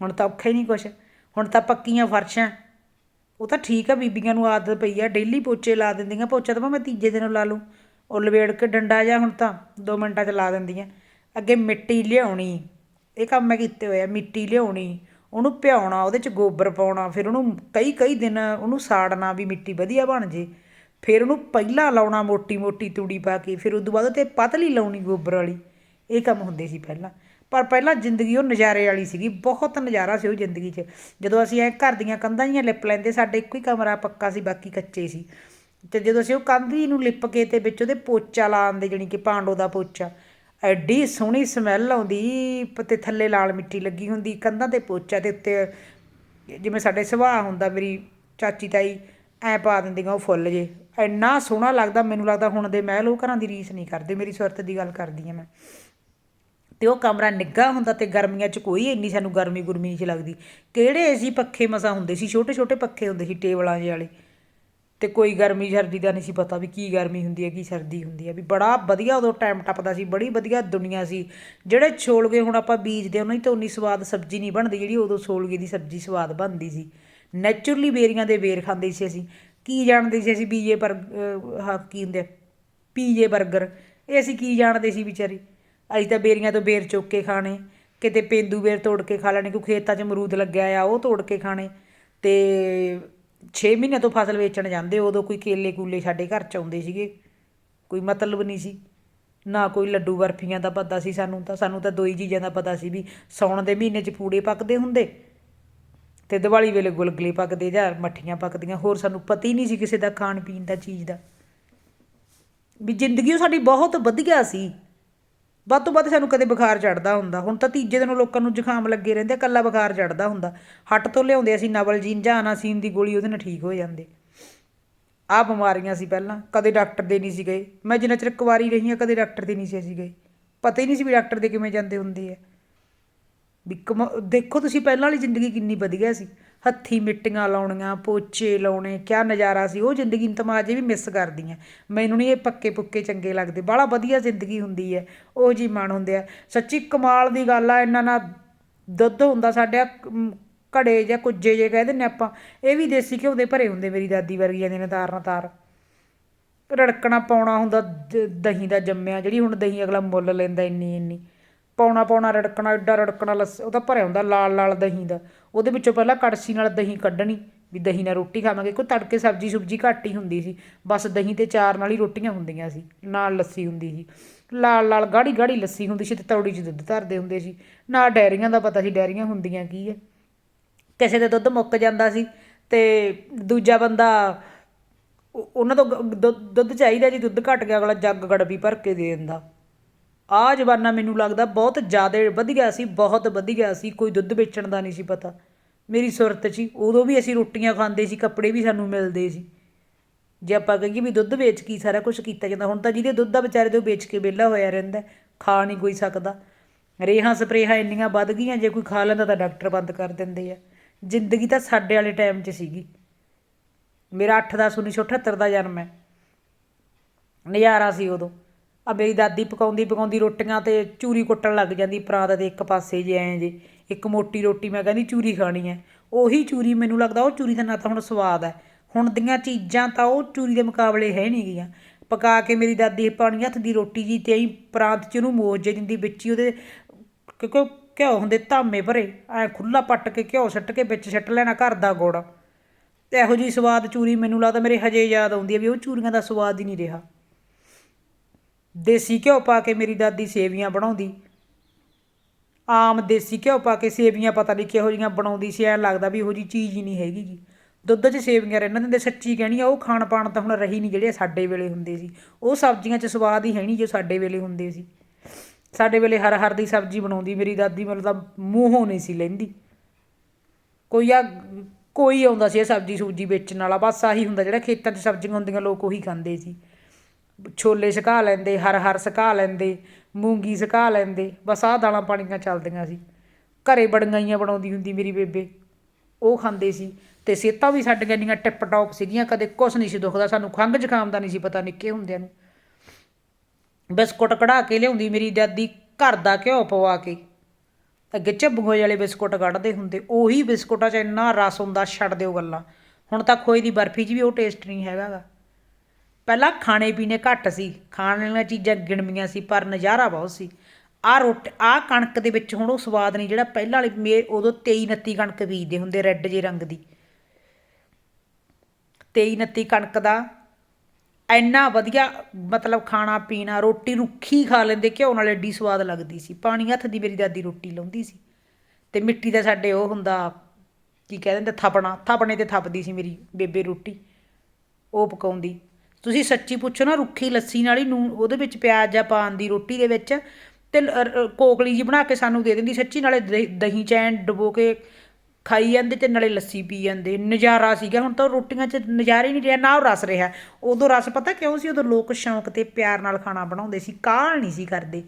ਹੁਣ ਤਾਂ ਔਖਾ ਹੀ ਨਹੀਂ ਕੁਛ। ਹੁਣ ਤਾਂ ਪੱਕੀਆਂ ਫਰਸ਼ਾਂ। ਉਹ ਤਾਂ ਠੀਕ ਆ, ਬੀਬੀਆਂ ਨੂੰ ਆਦਤ ਪਈ ਆ। ਡੇਲੀ ਪੋਚੇ ਲਾ ਦਿੰਦੀਆਂ। ਪੋਚਾ ਤਾਂ ਮੈਂ ਤੀਜੇ ਦਿਨ ਲਾ ਲੂੰ ਉਹ ਲਵੇੜ ਕੇ ਡੰਡਾ ਜਾਂ ਹੁਣ ਤਾਂ 2 ਮਿੰਟਾਂ 'ਚ ਲਾ ਦਿੰਦੀਆਂ। ਅੱਗੇ ਮਿੱਟੀ ਲਿਆਉਣੀ। ਇਹ ਕੰਮ ਮੈਂ ਕੀਤੇ ਹੋਏ ਆ, ਮਿੱਟੀ ਲਿਆਉਣੀ। ਉਹਨੂੰ ਭਿਆਉਣਾ ਉਹਦੇ 'ਚ ਗੋਬਰ ਪਾਉਣਾ। ਫਿਰ ਉਹਨੂੰ ਕਈ ਕਈ ਦਿਨ ਉਹਨੂੰ ਸਾੜਨਾ ਵੀ ਮਿੱਟੀ ਵਧੀਆ ਬਣ ਜੇ। ਫਿਰ ਉਹਨੂੰ ਪਹਿਲਾਂ ਲਾਉਣਾ ਮੋਟੀ ਮੋਟੀ ਤੂੜੀ ਪਾ ਕੇ। ਫਿਰ ਉਦੋਂ ਬਾਅਦ ਤੇ ਪਤਲੀ ਲਾਉਣੀ ਗੋਬਰ ਵਾਲੀ। ਇਹ ਕੰਮ ਹੁੰਦੇ ਸੀ ਪਹਿਲਾਂ। ਪਰ ਪਹਿਲਾਂ ਜ਼ਿੰਦਗੀ ਉਹ ਨਜ਼ਾਰੇ ਵਾਲੀ ਸੀਗੀ, ਬਹੁਤ ਨਜ਼ਾਰਾ ਸੀ ਉਹ ਜ਼ਿੰਦਗੀ 'ਚ। ਜਦੋਂ ਅਸੀਂ ਐ ਘਰ ਦੀਆਂ ਕੰਧਾਂ ਜੀਆਂ ਲਿਪ ਲੈਂਦੇ, ਸਾਡੇ ਇੱਕੋ ਹੀ ਕਮਰਾ ਪੱਕਾ ਸੀ, ਬਾਕੀ ਕੱਚੇ ਸੀ। ਤੇ ਜਦੋਂ ਅਸੀਂ ਉਹ ਕੰਧ ਹੀ ਨੂੰ ਲਿਪ ਕੇ ਤੇ ਵਿੱਚ ਉਹਦੇ ਪੋਚਾ ਲਾਉਂਦੇ ਜਾਣੀ ਕਿ ਪਾਂਡੋ ਦਾ ਪੋਚਾ, ਐਡੀ ਸੋਹਣੀ ਸਮੈਲ ਆਉਂਦੀ ਪ- ਤੇ ਥੱਲੇ ਲਾਲ ਮਿੱਟੀ ਲੱਗੀ ਹੁੰਦੀ, ਕੰਧਾਂ ਤੇ ਪੋਚਾ ਤੇ ਉੱਤੇ, ਜਿਵੇਂ ਸਾਡੇ ਸੁਭਾਅ ਹੁੰਦਾ, ਮੇਰੀ ਚਾਚੀ ਤਾਈ ਐ ਪਾ ਦਿੰਦੀਆਂ ਉਹ ਫੁੱਲ ਜੇ। ਇੰਨਾ ਸੋਹਣਾ ਲੱਗਦਾ, ਮੈਨੂੰ ਲੱਗਦਾ ਹੁਣ ਦੇ ਮਹਿਲ ਉਹ ਘਰਾਂ ਦੀ ਰੀਸ ਨਹੀਂ ਕਰਦੇ, ਮੇਰੀ ਸੁਰਤ ਦੀ ਗੱਲ ਕਰਦੀ ਆ ਮੈਂ। ਤੇ ਉਹ ਕਮਰਾ ਨਿੱਘਾ ਹੁੰਦਾ ਤੇ ਗਰਮੀਆਂ 'ਚ ਕੋਈ ਇੰਨੀ ਸਾਨੂੰ ਗਰਮੀ ਗੁਰਮੀ ਨਹੀਂ ਸੀ ਲੱਗਦੀ। ਕਿਹੜੇ ਏਸੀ ਪੱਖੇ ਮਸਾ ਹੁੰਦੇ ਸੀ? ਛੋਟੇ ਛੋਟੇ ਪੱਖੇ ਹੁੰਦੇ ਸੀ ਟੇਬਲਾਂ ਜਿਹੇ ਵਾਲੇ। ਤੇ ਕੋਈ ਗਰਮੀ ਸਰਦੀ ਦਾ ਨਹੀਂ ਸੀ ਪਤਾ ਵੀ ਕੀ ਗਰਮੀ ਹੁੰਦੀ ਹੈ ਕੀ ਸਰਦੀ ਹੁੰਦੀ ਹੈ। ਵੀ ਬੜਾ ਵਧੀਆ ਉਦੋਂ ਟਾਈਮ ਟੱਪਦਾ ਸੀ ਬੜੀ ਵਧੀਆ ਦੁਨੀਆ ਸੀ। ਜਿਹੜੇ ਛੋਲਗੇ ਹੁਣ ਆਪਾਂ ਬੀਜਦੇ ਉਹਨਾਂ ਦੀ ਤਾਂ ਉਨੀ ਸਵਾਦ ਸਬਜ਼ੀ ਨਹੀਂ ਬਣਦੀ ਜਿਹੜੀ ਉਦੋਂ ਛੋਲਗੇ ਦੀ ਸਬਜ਼ੀ ਸਵਾਦ ਬਣਦੀ ਸੀ। ਨੈਚੁਰਲੀ ਬੇਰੀਆਂ ਦੇ ਵੇਰ ਖਾਂਦੇ ਸੀ ਅਸੀਂ। ਕੀ ਜਾਣਦੇ ਸੀ ਅਸੀਂ ਬੀਜੇ ਪਰ ਹਾਂ ਕੀ ਹੁੰਦੇ ਆ, ਪੀਜੇ 버ਗਰ ਇਹ ਅਸੀਂ ਕੀ ਜਾਣਦੇ ਸੀ ਵਿਚਾਰੇ? ਅਸੀਂ ਤਾਂ ਬੇਰੀਆਂ ਤੋਂ ਬੇਰ ਚੁੱਕ ਕੇ ਖਾਣੇ। ਕਿਤੇ ਪੇਂਦੂ ਬੇਰ ਤੋੜ ਕੇ ਖਾ ਲੈਣੇ, ਕਿਉਂਕਿ ਖੇਤਾਂ 'ਚ ਅਮਰੂਦ ਲੱਗਿਆ ਆ, ਉਹ ਤੋੜ ਕੇ ਖਾਣੇ। ਤੇ 6 ਮਹੀਨੇ ਤੋਂ ਫਸਲ ਵੇਚਣ ਜਾਂਦੇ, ਉਦੋਂ ਕੋਈ ਕੇਲੇ ਕੂਲੇ ਸਾਡੇ ਘਰ 'ਚ ਆਉਂਦੇ ਸੀਗੇ। ਕੋਈ ਮਤਲਬ ਨਹੀਂ ਸੀ। ਨਾ ਕੋਈ ਲੱਡੂ ਬਰਫੀਆਂ ਦਾ ਪਤਾ ਸੀ ਸਾਨੂੰ ਤਾਂ ਸਾਨੂੰ ਤਾਂ ਦੋ ਹੀ ਚੀਜ਼ਾਂ ਦਾ ਪਤਾ ਸੀ ਵੀ ਸਾਉਣ ਦੇ ਮਹੀਨੇ 'ਚ ਪੂੜੇ ਪੱਕਦੇ ਹੁੰਦੇ ਤੇ ਦੀਵਾਲੀ ਵੇਲੇ ਗੁਲਗਲੇ ਪੱਕਦੇ ਜਾਂ ਮੱਠੀਆਂ ਪੱਕਦੀਆਂ। ਹੋਰ ਸਾਨੂੰ ਪਤਾ ਹੀ ਨਹੀਂ ਸੀ ਕਿਸੇ ਦਾ ਖਾਣ ਪੀਣ ਦਾ ਚੀਜ਼ ਦਾ। ਵੀ ਜ਼ਿੰਦਗੀ ਉਹ ਸਾਡੀ ਬਹੁਤ ਵਧੀਆ ਸੀ। ਵੱਧ ਤੋਂ ਵੱਧ ਸਾਨੂੰ ਕਦੇ ਬੁਖਾਰ ਚੜਦਾ ਹੁੰਦਾ। ਹੁਣ ਤਾਂ ਤੀਜੇ ਦਿਨੋਂ ਲੋਕਾਂ ਨੂੰ ਜ਼ੁਕਾਮ ਲੱਗੇ ਰਹਿੰਦੇ ਕੱਲਾ ਬੁਖਾਰ ਚੜਦਾ ਹੁੰਦਾ। ਹੱਟ ਤੋਂ ਲਿਆਉਂਦੇ ਅਸੀਂ ਨਵਲਜੀਨ ਜਾਂ ਅਨਾਸੀਨ ਦੀ ਗੋਲੀ, ਉਹਦੇ ਨਾਲ ਠੀਕ ਹੋ ਜਾਂਦੇ। ਆਹ ਬਿਮਾਰੀਆਂ ਸੀ ਪਹਿਲਾਂ, ਕਦੇ ਡਾਕਟਰ ਦੇ ਨਹੀਂ ਸੀ ਗਏ। ਮੈਂ ਜਿੰਨਾ ਚਿਰ ਕੁਵਾਰੀ ਰਹੀ ਹਾਂ, ਕਦੇ ਡਾਕਟਰ ਦੇ ਨਹੀਂ ਸੀ ਅਸੀਂ ਗਏ। ਪਤਾ ਹੀ ਨਹੀਂ ਸੀ ਵੀ ਡਾਕਟਰ ਦੇ ਕਿਵੇਂ ਜਾਂਦੇ ਹੁੰਦੇ ਆ। ਵੀ ਕਮਾ- ਦੇਖੋ ਤੁਸੀਂ ਪਹਿਲਾਂ ਵਾਲੀ ਜ਼ਿੰਦਗੀ ਕਿੰਨੀ ਵਧੀਆ ਸੀ। ਹੱਥੀ ਮਿੱਟੀਆਂ ਲਾਉਣੀਆਂ, ਪੋਚੇ ਲਾਉਣੇ, ਕਿਆ ਨਜ਼ਾਰਾ ਸੀ। ਉਹ ਜ਼ਿੰਦਗੀ ਨੂੰ ਤਾਂ ਮੈਂ ਅਜੇ ਵੀ ਮਿਸ ਕਰਦੀ ਹਾਂ। ਮੈਨੂੰ ਨਹੀਂ ਇਹ ਪੱਕੇ ਪੁੱਕੇ ਚੰਗੇ ਲੱਗਦੇ। ਬੜਾ ਵਧੀਆ ਜ਼ਿੰਦਗੀ ਹੁੰਦੀ ਹੈ। ਉਹ ਜੀ ਮਨ ਹੁੰਦੇ ਆ ਸੱਚੀ ਕਮਾਲ ਦੀ ਗੱਲ ਆ ਇਹਨਾਂ ਨਾਲ ਦੁੱਧ ਹੁੰਦਾ ਸਾਡੇ ਘੜੇ ਜਾਂ ਕੁੱਜੇ ਜੇ ਕਹਿ ਦਿੰਨੇ ਆਪਾਂ। ਇਹ ਵੀ ਦੇਸੀ ਘਿਓ ਦੇ ਭਰੇ ਹੁੰਦੇ ਮੇਰੀ ਦਾਦੀ ਵਰਗੀਆਂ ਦੇ ਨੇ ਤਾਰ ਨਾ ਤਾਰ। ਰੜਕਣਾ ਪਾਉਣਾ ਹੁੰਦਾ ਦਹੀਂ ਦਾ ਜੰਮਿਆ। ਜਿਹੜੀ ਹੁਣ ਦਹੀਂ ਅਗਲਾ ਮੁੱਲ ਲੈਂਦਾ ਇੰਨੀ ਇੰਨੀ। ਪਾਉਣਾ ਪਾਉਣਾ ਰੜਕਣਾ, ਐਡਾ ਰੜਕਣਾ ਲੱਸ, ਉਹ ਤਾਂ ਭਰਿਆ ਹੁੰਦਾ ਲਾਲ ਲਾਲ ਦਹੀਂ ਦਾ। ਉਹਦੇ ਵਿੱਚੋਂ ਪਹਿਲਾਂ ਕੜਛੀ ਨਾਲ ਦਹੀਂ ਕੱਢਣੀ, ਵੀ ਦਹੀਂ ਨਾਲ ਰੋਟੀ ਖਾਵਾਂਗੇ। ਕੋਈ ਤੜਕੇ ਸਬਜ਼ੀ ਸੁਬਜੀ ਘੱਟ ਹੀ ਹੁੰਦੀ ਸੀ। ਬਸ ਦਹੀਂ ਤੇ ਚਾਰ ਨਾਲ ਹੀ ਰੋਟੀਆਂ ਹੁੰਦੀਆਂ ਸੀ, ਨਾਲ ਲੱਸੀ ਹੁੰਦੀ ਸੀ। ਲਾਲ ਲਾਲ ਗਾੜੀ ਗਾੜੀ ਲੱਸੀ ਹੁੰਦੀ ਸੀ ਤੇ ਤੌੜੀ 'ਚ ਦੁੱਧ ਧਰਦੇ ਹੁੰਦੇ ਸੀ। ਨਾ ਡੈਰੀਆਂ ਦਾ ਪਤਾ ਸੀ ਡੈਰੀਆਂ ਹੁੰਦੀਆਂ ਕੀ ਹੈ ਕਿਸੇ ਦਾ ਦੁੱਧ ਮੁੱਕ ਜਾਂਦਾ ਸੀ ਤੇ ਦੂਜਾ ਬੰਦਾ ਉਹਨਾਂ ਤੋਂ ਗ- ਦੁੱਧ ਦੁੱਧ ਚਾਹੀਦਾ ਜੀ, ਦੁੱਧ ਘਟ ਗਿਆ, ਅਗਲਾ ਜੱਗ ਗੜਬੀ ਭਰ ਕੇ ਦੇ ਦਿੰਦਾ। ਆਹ ਜ਼ਮਾਨਾ ਮੈਨੂੰ ਲੱਗਦਾ ਬਹੁਤ ਜ਼ਿਆਦਾ ਵਧੀਆ ਸੀ, ਬਹੁਤ ਵਧੀਆ ਸੀ, ਕੋਈ ਦੁੱਧ ਵੇਚਣ ਦਾ ਨਹੀਂ ਸੀ ਪਤਾ। ਮੇਰੀ ਸੁਰਤ 'ਚ ਉਦੋਂ ਵੀ ਅਸੀਂ ਰੋਟੀਆਂ ਖਾਂਦੇ ਸੀ, ਕੱਪੜੇ ਵੀ ਸਾਨੂੰ ਮਿਲਦੇ ਸੀ। ਜੇ ਆਪਾਂ ਕਹੀਏ ਵੀ ਦੁੱਧ ਵੇਚ ਕੇ ਸਾਰਾ ਕੁਝ ਕੀਤਾ ਜਾਂਦਾ, ਹੁਣ ਤਾਂ ਜਿਹਦੇ ਦੁੱਧ ਦਾ ਵਿਚਾਰੇ ਤੋਂ ਵੇਚ ਕੇ ਵਿਹਲਾ ਹੋਇਆ ਰਹਿੰਦਾ ਖਾ ਨਹੀਂ ਕੋਈ ਸਕਦਾ। ਰੇਹਾਂ ਸਪਰੇਹਾਂ ਇੰਨੀਆਂ ਵੱਧ ਗਈਆਂ, ਜੇ ਕੋਈ ਖਾ ਲੈਂਦਾ ਤਾਂ ਡਾਕਟਰ ਬੰਦ ਕਰ ਦਿੰਦੇ ਆ। ਜ਼ਿੰਦਗੀ ਤਾਂ ਸਾਡੇ ਵਾਲੇ ਟਾਈਮ 'ਚ ਸੀਗੀ। ਮੇਰਾ 8 10 1978 ਦਾ ਜਨਮ ਹੈ। ਨਜ਼ਾਰਾ ਸੀ ਉਦੋਂ। ਆ ਮੇਰੀ ਦਾਦੀ ਪਕਾਉਂਦੀ ਪਕਾਉਂਦੀ ਰੋਟੀਆਂ ਤੇ ਚੂਰੀ ਕੁੱਟਣ ਲੱਗ ਜਾਂਦੀ ਪਰਾਤ ਦੇ ਇੱਕ ਪਾਸੇ ਜੇ ਐਂ ਜੇ, ਇੱਕ ਮੋਟੀ ਰੋਟੀ ਮੈਂ ਕਹਿੰਦੀ ਚੂਰੀ ਖਾਣੀ ਹੈ ਉਹੀ ਚੂਰੀ ਮੈਨੂੰ ਲੱਗਦਾ ਉਹ ਚੂਰੀ ਦਾ ਨਾ ਤਾਂ ਹੁਣ ਸਵਾਦ ਹੈ ਹੁਣ ਦੀਆਂ ਚੀਜ਼ਾਂ ਤਾਂ ਉਹ ਚੂਰੀ ਦੇ ਮੁਕਾਬਲੇ ਹੈ ਨਹੀਂ ਗੀਆਂ। ਪਕਾ ਕੇ ਮੇਰੀ ਦਾਦੀ ਪਾਣੀ ਹੱਥ ਦੀ ਰੋਟੀ ਜੀ ਤੇ ਐਂ ਪਰਾਤ 'ਚ ਉਹਨੂੰ ਮੋਜ ਜੇ ਦਿੰਦੀ, ਵਿੱਚ ਹੀ ਉਹਦੇ ਕਿਉਂਕਿ ਘਿਓ ਹੁੰਦੇ ਧਾਮੇ ਭਰੇ, ਐ ਖੁੱਲਾ ਪੱਟ ਕੇ ਘਿਓ ਸੱਟ ਕੇ ਵਿੱਚ ਸੱਟ ਲੈਣਾ ਘਰ ਦਾ ਗੁੜ। ਤੇ ਇਹੋ ਜੀ ਸਵਾਦ ਚੂਰੀ ਮੈਨੂੰ ਲੱਗਦਾ ਮੇਰੇ ਹਜੇ ਯਾਦ ਆਉਂਦੀ ਹੈ ਵੀ ਉਹ ਚੂਰੀਆਂ ਦਾ ਸਵਾਦ ਹੀ ਨਹੀਂ ਰਿਹਾ। ਦੇਸੀ ਘਿਓ ਪਾ ਕੇ ਮੇਰੀ ਦਾਦੀ ਸੇਵੀਆਂ ਬਣਾਉਂਦੀ। ਆਮ ਦੇਸੀ ਘਿਓ ਪਾ ਕੇ ਸੇਵੀਆਂ ਪਤਾ ਨਹੀਂ ਕਿਹੋ ਜੀਆਂ ਬਣਾਉਂਦੀ ਸੀ, ਐਂ ਲੱਗਦਾ ਵੀ ਇਹੋ ਜੀ ਚੀਜ਼ ਹੀ ਨਹੀਂ ਹੈਗੀ ਜੀ। ਦੁੱਧ 'ਚ ਸੇਵੀਆਂ ਰਹਿਣ ਦਿੰਦੇ, ਸੱਚੀ ਕਹਿਣੀ ਆ, ਉਹ ਖਾਣ ਪਾਣ ਤਾਂ ਹੁਣ ਰਹੀ ਨਹੀਂ ਜਿਹੜੇ ਸਾਡੇ ਵੇਲੇ ਹੁੰਦੇ ਸੀ। ਉਹ ਸਬਜ਼ੀਆਂ 'ਚ ਸਵਾਦ ਹੀ ਹੈ ਨਹੀਂ ਜੋ ਸਾਡੇ ਵੇਲੇ ਹੁੰਦੇ ਸੀ। ਸਾਡੇ ਵੇਲੇ ਹਰ ਹਰ ਦੀ ਸਬਜ਼ੀ ਬਣਾਉਂਦੀ, ਮੇਰੀ ਦਾਦੀ ਮਤਲਬ ਤਾਂ ਮੂੰਹੋਂ ਨਹੀਂ ਸੀ ਲੈਂਦੀ। ਕੋਈ ਆ, ਕੋਈ ਆਉਂਦਾ ਸੀ ਇਹ ਸਬਜ਼ੀ ਸੂਜੀ ਵੇਚਣ ਵਾਲਾ, ਬਸ ਆਹੀ ਹੁੰਦਾ ਜਿਹੜਾ ਖੇਤਾਂ 'ਚ ਸਬਜ਼ੀਆਂ ਹੁੰਦੀਆਂ, ਲੋਕ ਉਹੀ ਖਾਂਦੇ ਸੀ। ਛੋਲੇ ਸੁਕਾ ਲੈਂਦੇ, ਹਰ ਹਰ ਸੁਕਾ ਲੈਂਦੇ, ਮੂੰਗੀ ਸੁਕਾ ਲੈਂਦੇ, ਬਸ ਆਹ ਦਾਲਾਂ ਪਾਣੀਆਂ ਚੱਲਦੀਆਂ ਸੀ। ਘਰੇ ਬੜੀਆਂ ਬਣਾਉਂਦੀ ਹੁੰਦੀ ਮੇਰੀ ਬੇਬੇ। ਉਹ ਖਾਂਦੇ ਸੀ ਤੇ ਸਿਹਤਾਂ ਵੀ ਸਾਡੀਆਂ ਇੰਨੀਆਂ ਟਿਪ ਟੌਪ ਸੀਗੀਆਂ, ਕਦੇ ਕੁਛ ਨਹੀਂ ਸੀ ਦੁਖਦਾ, ਸਾਨੂੰ ਖੰਘ ਜ਼ੁਕਾਮ ਦਾ ਨਹੀਂ ਸੀ ਪਤਾ ਨਿੱਕੇ ਹੁੰਦਿਆਂ ਨੂੰ। ਬਿਸਕੁਟ ਕਢਾ ਕੇ ਲਿਆਉਂਦੀ ਮੇਰੀ ਦਾਦੀ ਘਰ ਦਾ ਘਿਓ ਪਵਾ ਕੇ। ਅੱਗੇ ਝੱਬੂਏ ਵਾਲੇ ਬਿਸਕੁਟ ਕੱਢਦੇ ਹੁੰਦੇ, ਉਹੀ ਬਿਸਕੁਟਾਂ 'ਚ ਇੰਨਾ ਰਸ ਹੁੰਦਾ, ਛੱਡ ਦਿਓ ਗੱਲਾਂ। ਹੁਣ ਤਾਂ ਖੋਏ ਦੀ ਬਰਫੀ 'ਚ ਵੀ ਉਹ ਟੇਸਟ ਨਹੀਂ ਹੈਗਾ ਗਾ ਪਹਿਲਾਂ ਖਾਣੇ ਪੀਣੇ ਘੱਟ ਸੀ, ਖਾਣ ਵਾਲੀਆਂ ਚੀਜ਼ਾਂ ਗਿਣਵੀਆਂ ਸੀ, ਪਰ ਨਜ਼ਾਰਾ ਬਹੁਤ ਸੀ। ਆਹ ਰੋਟ, ਆਹ ਕਣਕ ਦੇ ਵਿੱਚ ਹੁਣ ਉਹ ਸਵਾਦ ਨਹੀਂ, ਜਿਹੜਾ ਪਹਿਲਾਂ ਵਾਲੀ ਮੇ, ਉਦੋਂ 23 29 ਕਣਕ ਬੀਜਦੇ ਹੁੰਦੇ ਰੈੱਡ ਜੇ ਰੰਗ ਦੀ। 23 29 ਕਣਕ ਦਾ ਇੰਨਾ ਵਧੀਆ ਮਤਲਬ ਖਾਣਾ ਪੀਣਾ, ਰੋਟੀ ਰੁੱਖੀ ਖਾ ਲੈਂਦੇ, ਘਿਓ ਨਾਲ ਐਡੀ ਸਵਾਦ ਲੱਗਦੀ ਸੀ। ਪਾਣੀ ਹੱਥ ਦੀ ਮੇਰੀ ਦਾਦੀ ਰੋਟੀ ਲਾਉਂਦੀ ਸੀ ਤੇ ਮਿੱਟੀ ਦਾ ਸਾਡੇ ਉਹ ਹੁੰਦਾ, ਕੀ ਕਹਿ ਦਿੰਦੇ, ਥਾਪਣਾ, ਥਾਪਣੇ ਤੇ ਥੱਪਦੀ ਸੀ ਮੇਰੀ ਬੇਬੇ ਰੋਟੀ, ਉਹ ਪਕਾਉਂਦੀ। ਤੁਸੀਂ ਸੱਚੀ ਪੁੱਛੋ ਨਾ, ਰੁੱਖੀ ਲੱਸੀ ਨਾਲ ਹੀ ਨੂਨ ਉਹਦੇ ਵਿੱਚ ਪਿਆਜ਼ ਜਾਂ ਪਾਣ ਦੀ ਰੋਟੀ ਦੇ ਵਿੱਚ ਤੇ ਕੋਕਲੀ ਜੀ ਬਣਾ ਕੇ ਸਾਨੂੰ ਦੇ ਦਿੰਦੀ, ਸੱਚੀ ਨਾਲੇ ਦਹੀਂ- ਦਹੀਂ ਚ ਡਬੋ ਕੇ ਖਾਈ ਜਾਂਦੇ ਤੇ ਨਾਲੇ ਲੱਸੀ ਪੀ ਜਾਂਦੇ। ਨਜ਼ਾਰਾ ਸੀਗਾ, ਹੁਣ ਤਾਂ ਰੋਟੀਆਂ 'ਚ ਨਜ਼ਾਰਾ ਹੀ ਨਹੀਂ ਰਿਹਾ, ਨਾ ਉਹ ਰਸ ਰਿਹਾ। ਉਦੋਂ ਰਸ ਪਤਾ ਕਿਉਂ ਸੀ? ਉਦੋਂ ਲੋਕ ਸ਼ੌਂਕ ਤੇ ਪਿਆਰ ਨਾਲ ਖਾਣਾ ਬਣਾਉਂਦੇ ਸੀ, ਕਾਹਲ ਨਹੀਂ ਸੀ ਕਰਦੇ।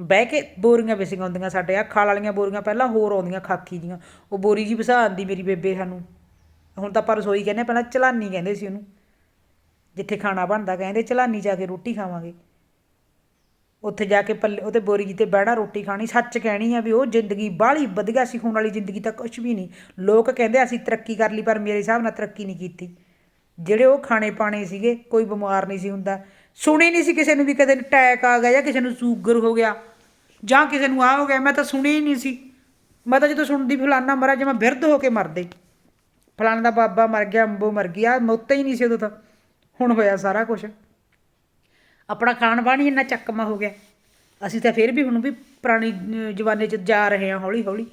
ਬਹਿ ਕੇ ਬੋਰੀਆਂ ਵਿਸੀਆਂ ਹੁੰਦੀਆਂ ਸਾਡੇ ਆ ਖਾਲ ਵਾਲੀਆਂ ਬੋਰੀਆਂ ਪਹਿਲਾਂ ਹੋਰ ਆਉਂਦੀਆਂ ਖਾਕੀ ਦੀਆਂ ਉਹ ਬੋਰੀ ਜੀ ਵਸਾ ਆਂਦੀ ਮੇਰੀ ਬੇਬੇ ਸਾਨੂੰ। ਹੁਣ ਤਾਂ ਆਪਾਂ ਰਸੋਈ ਕਹਿੰਦੇ ਪਹਿਲਾਂ ਚਲਾਨੀ ਕਹਿੰਦੇ ਸੀ ਉਹਨੂੰ। ਜਿੱਥੇ ਖਾਣਾ ਬਣਦਾ, ਕਹਿੰਦੇ ਚਲਾਨੀ ਜਾ ਕੇ ਰੋਟੀ ਖਾਵਾਂਗੇ। ਉੱਥੇ ਜਾ ਕੇ ਪੱਲੇ ਉਹਤੇ ਬੋਰੀ ਜੀ ਤੇ ਬਹਿਣਾ, ਰੋਟੀ ਖਾਣੀ, ਸੱਚ ਕਹਿਣੀ ਆ ਵੀ ਉਹ ਜ਼ਿੰਦਗੀ ਬਾਹਲੀ ਵਧੀਆ ਸੀ, ਹੁਣ ਵਾਲੀ ਜ਼ਿੰਦਗੀ ਤਾਂ ਕੁਝ ਵੀ ਨਹੀਂ। ਲੋਕ ਕਹਿੰਦੇ ਅਸੀਂ ਤਰੱਕੀ ਕਰ ਲਈ, ਪਰ ਮੇਰੇ ਹਿਸਾਬ ਨਾਲ ਤਰੱਕੀ ਨਹੀਂ ਕੀਤੀ। ਜਿਹੜੇ ਉਹ ਖਾਣੇ ਪਾਣੇ ਸੀਗੇ, ਕੋਈ ਬਿਮਾਰ ਨਹੀਂ ਸੀ ਹੁੰਦਾ। ਸੁਣੀ ਨਹੀਂ ਸੀ ਕਿਸੇ ਨੂੰ ਵੀ ਕਦੇ ਅਟੈਕ ਆ ਗਿਆ ਜਾਂ ਕਿਸੇ ਨੂੰ ਸ਼ੂਗਰ ਹੋ ਗਿਆ, ਜਾਂ ਕਿਸੇ ਨੂੰ ਆ ਹੋ ਗਿਆ, ਮੈਂ ਤਾਂ ਸੁਣੀ ਹੀ ਨਹੀਂ ਸੀ। ਮੈਂ ਤਾਂ ਜਦੋਂ ਸੁਣਦੀ ਫਲਾਨਾ ਮਰਾ ਜਿਵੇਂ ਬਿਰਧ ਹੋ ਕੇ ਮਰਦੇ ਫਲਾਣਾ ਦਾ ਬਾਬਾ ਮਰ ਗਿਆ, ਅੰਬੋ ਮਰ ਗਿਆ ਮੌਤਾਂ ਹੀ ਨਹੀਂ ਸੀ ਉਦੋਂ ਤਾਂ। ਹੁਣ ਹੋਇਆ ਸਾਰਾ ਕੁਝ ਆਪਣਾ ਖਾਣ ਪਾਣ ਹੀ ਇੰਨਾ ਚੱਕਮਾ ਹੋ ਗਿਆ। ਅਸੀਂ ਤਾਂ ਫਿਰ ਵੀ ਹੁਣ ਵੀ ਪੁਰਾਣੀ ਅਹ, ਜਮਾਨੇ 'ਚ ਜਾ ਰਹੇ ਹਾਂ ਹੌਲੀ ਹੌਲੀ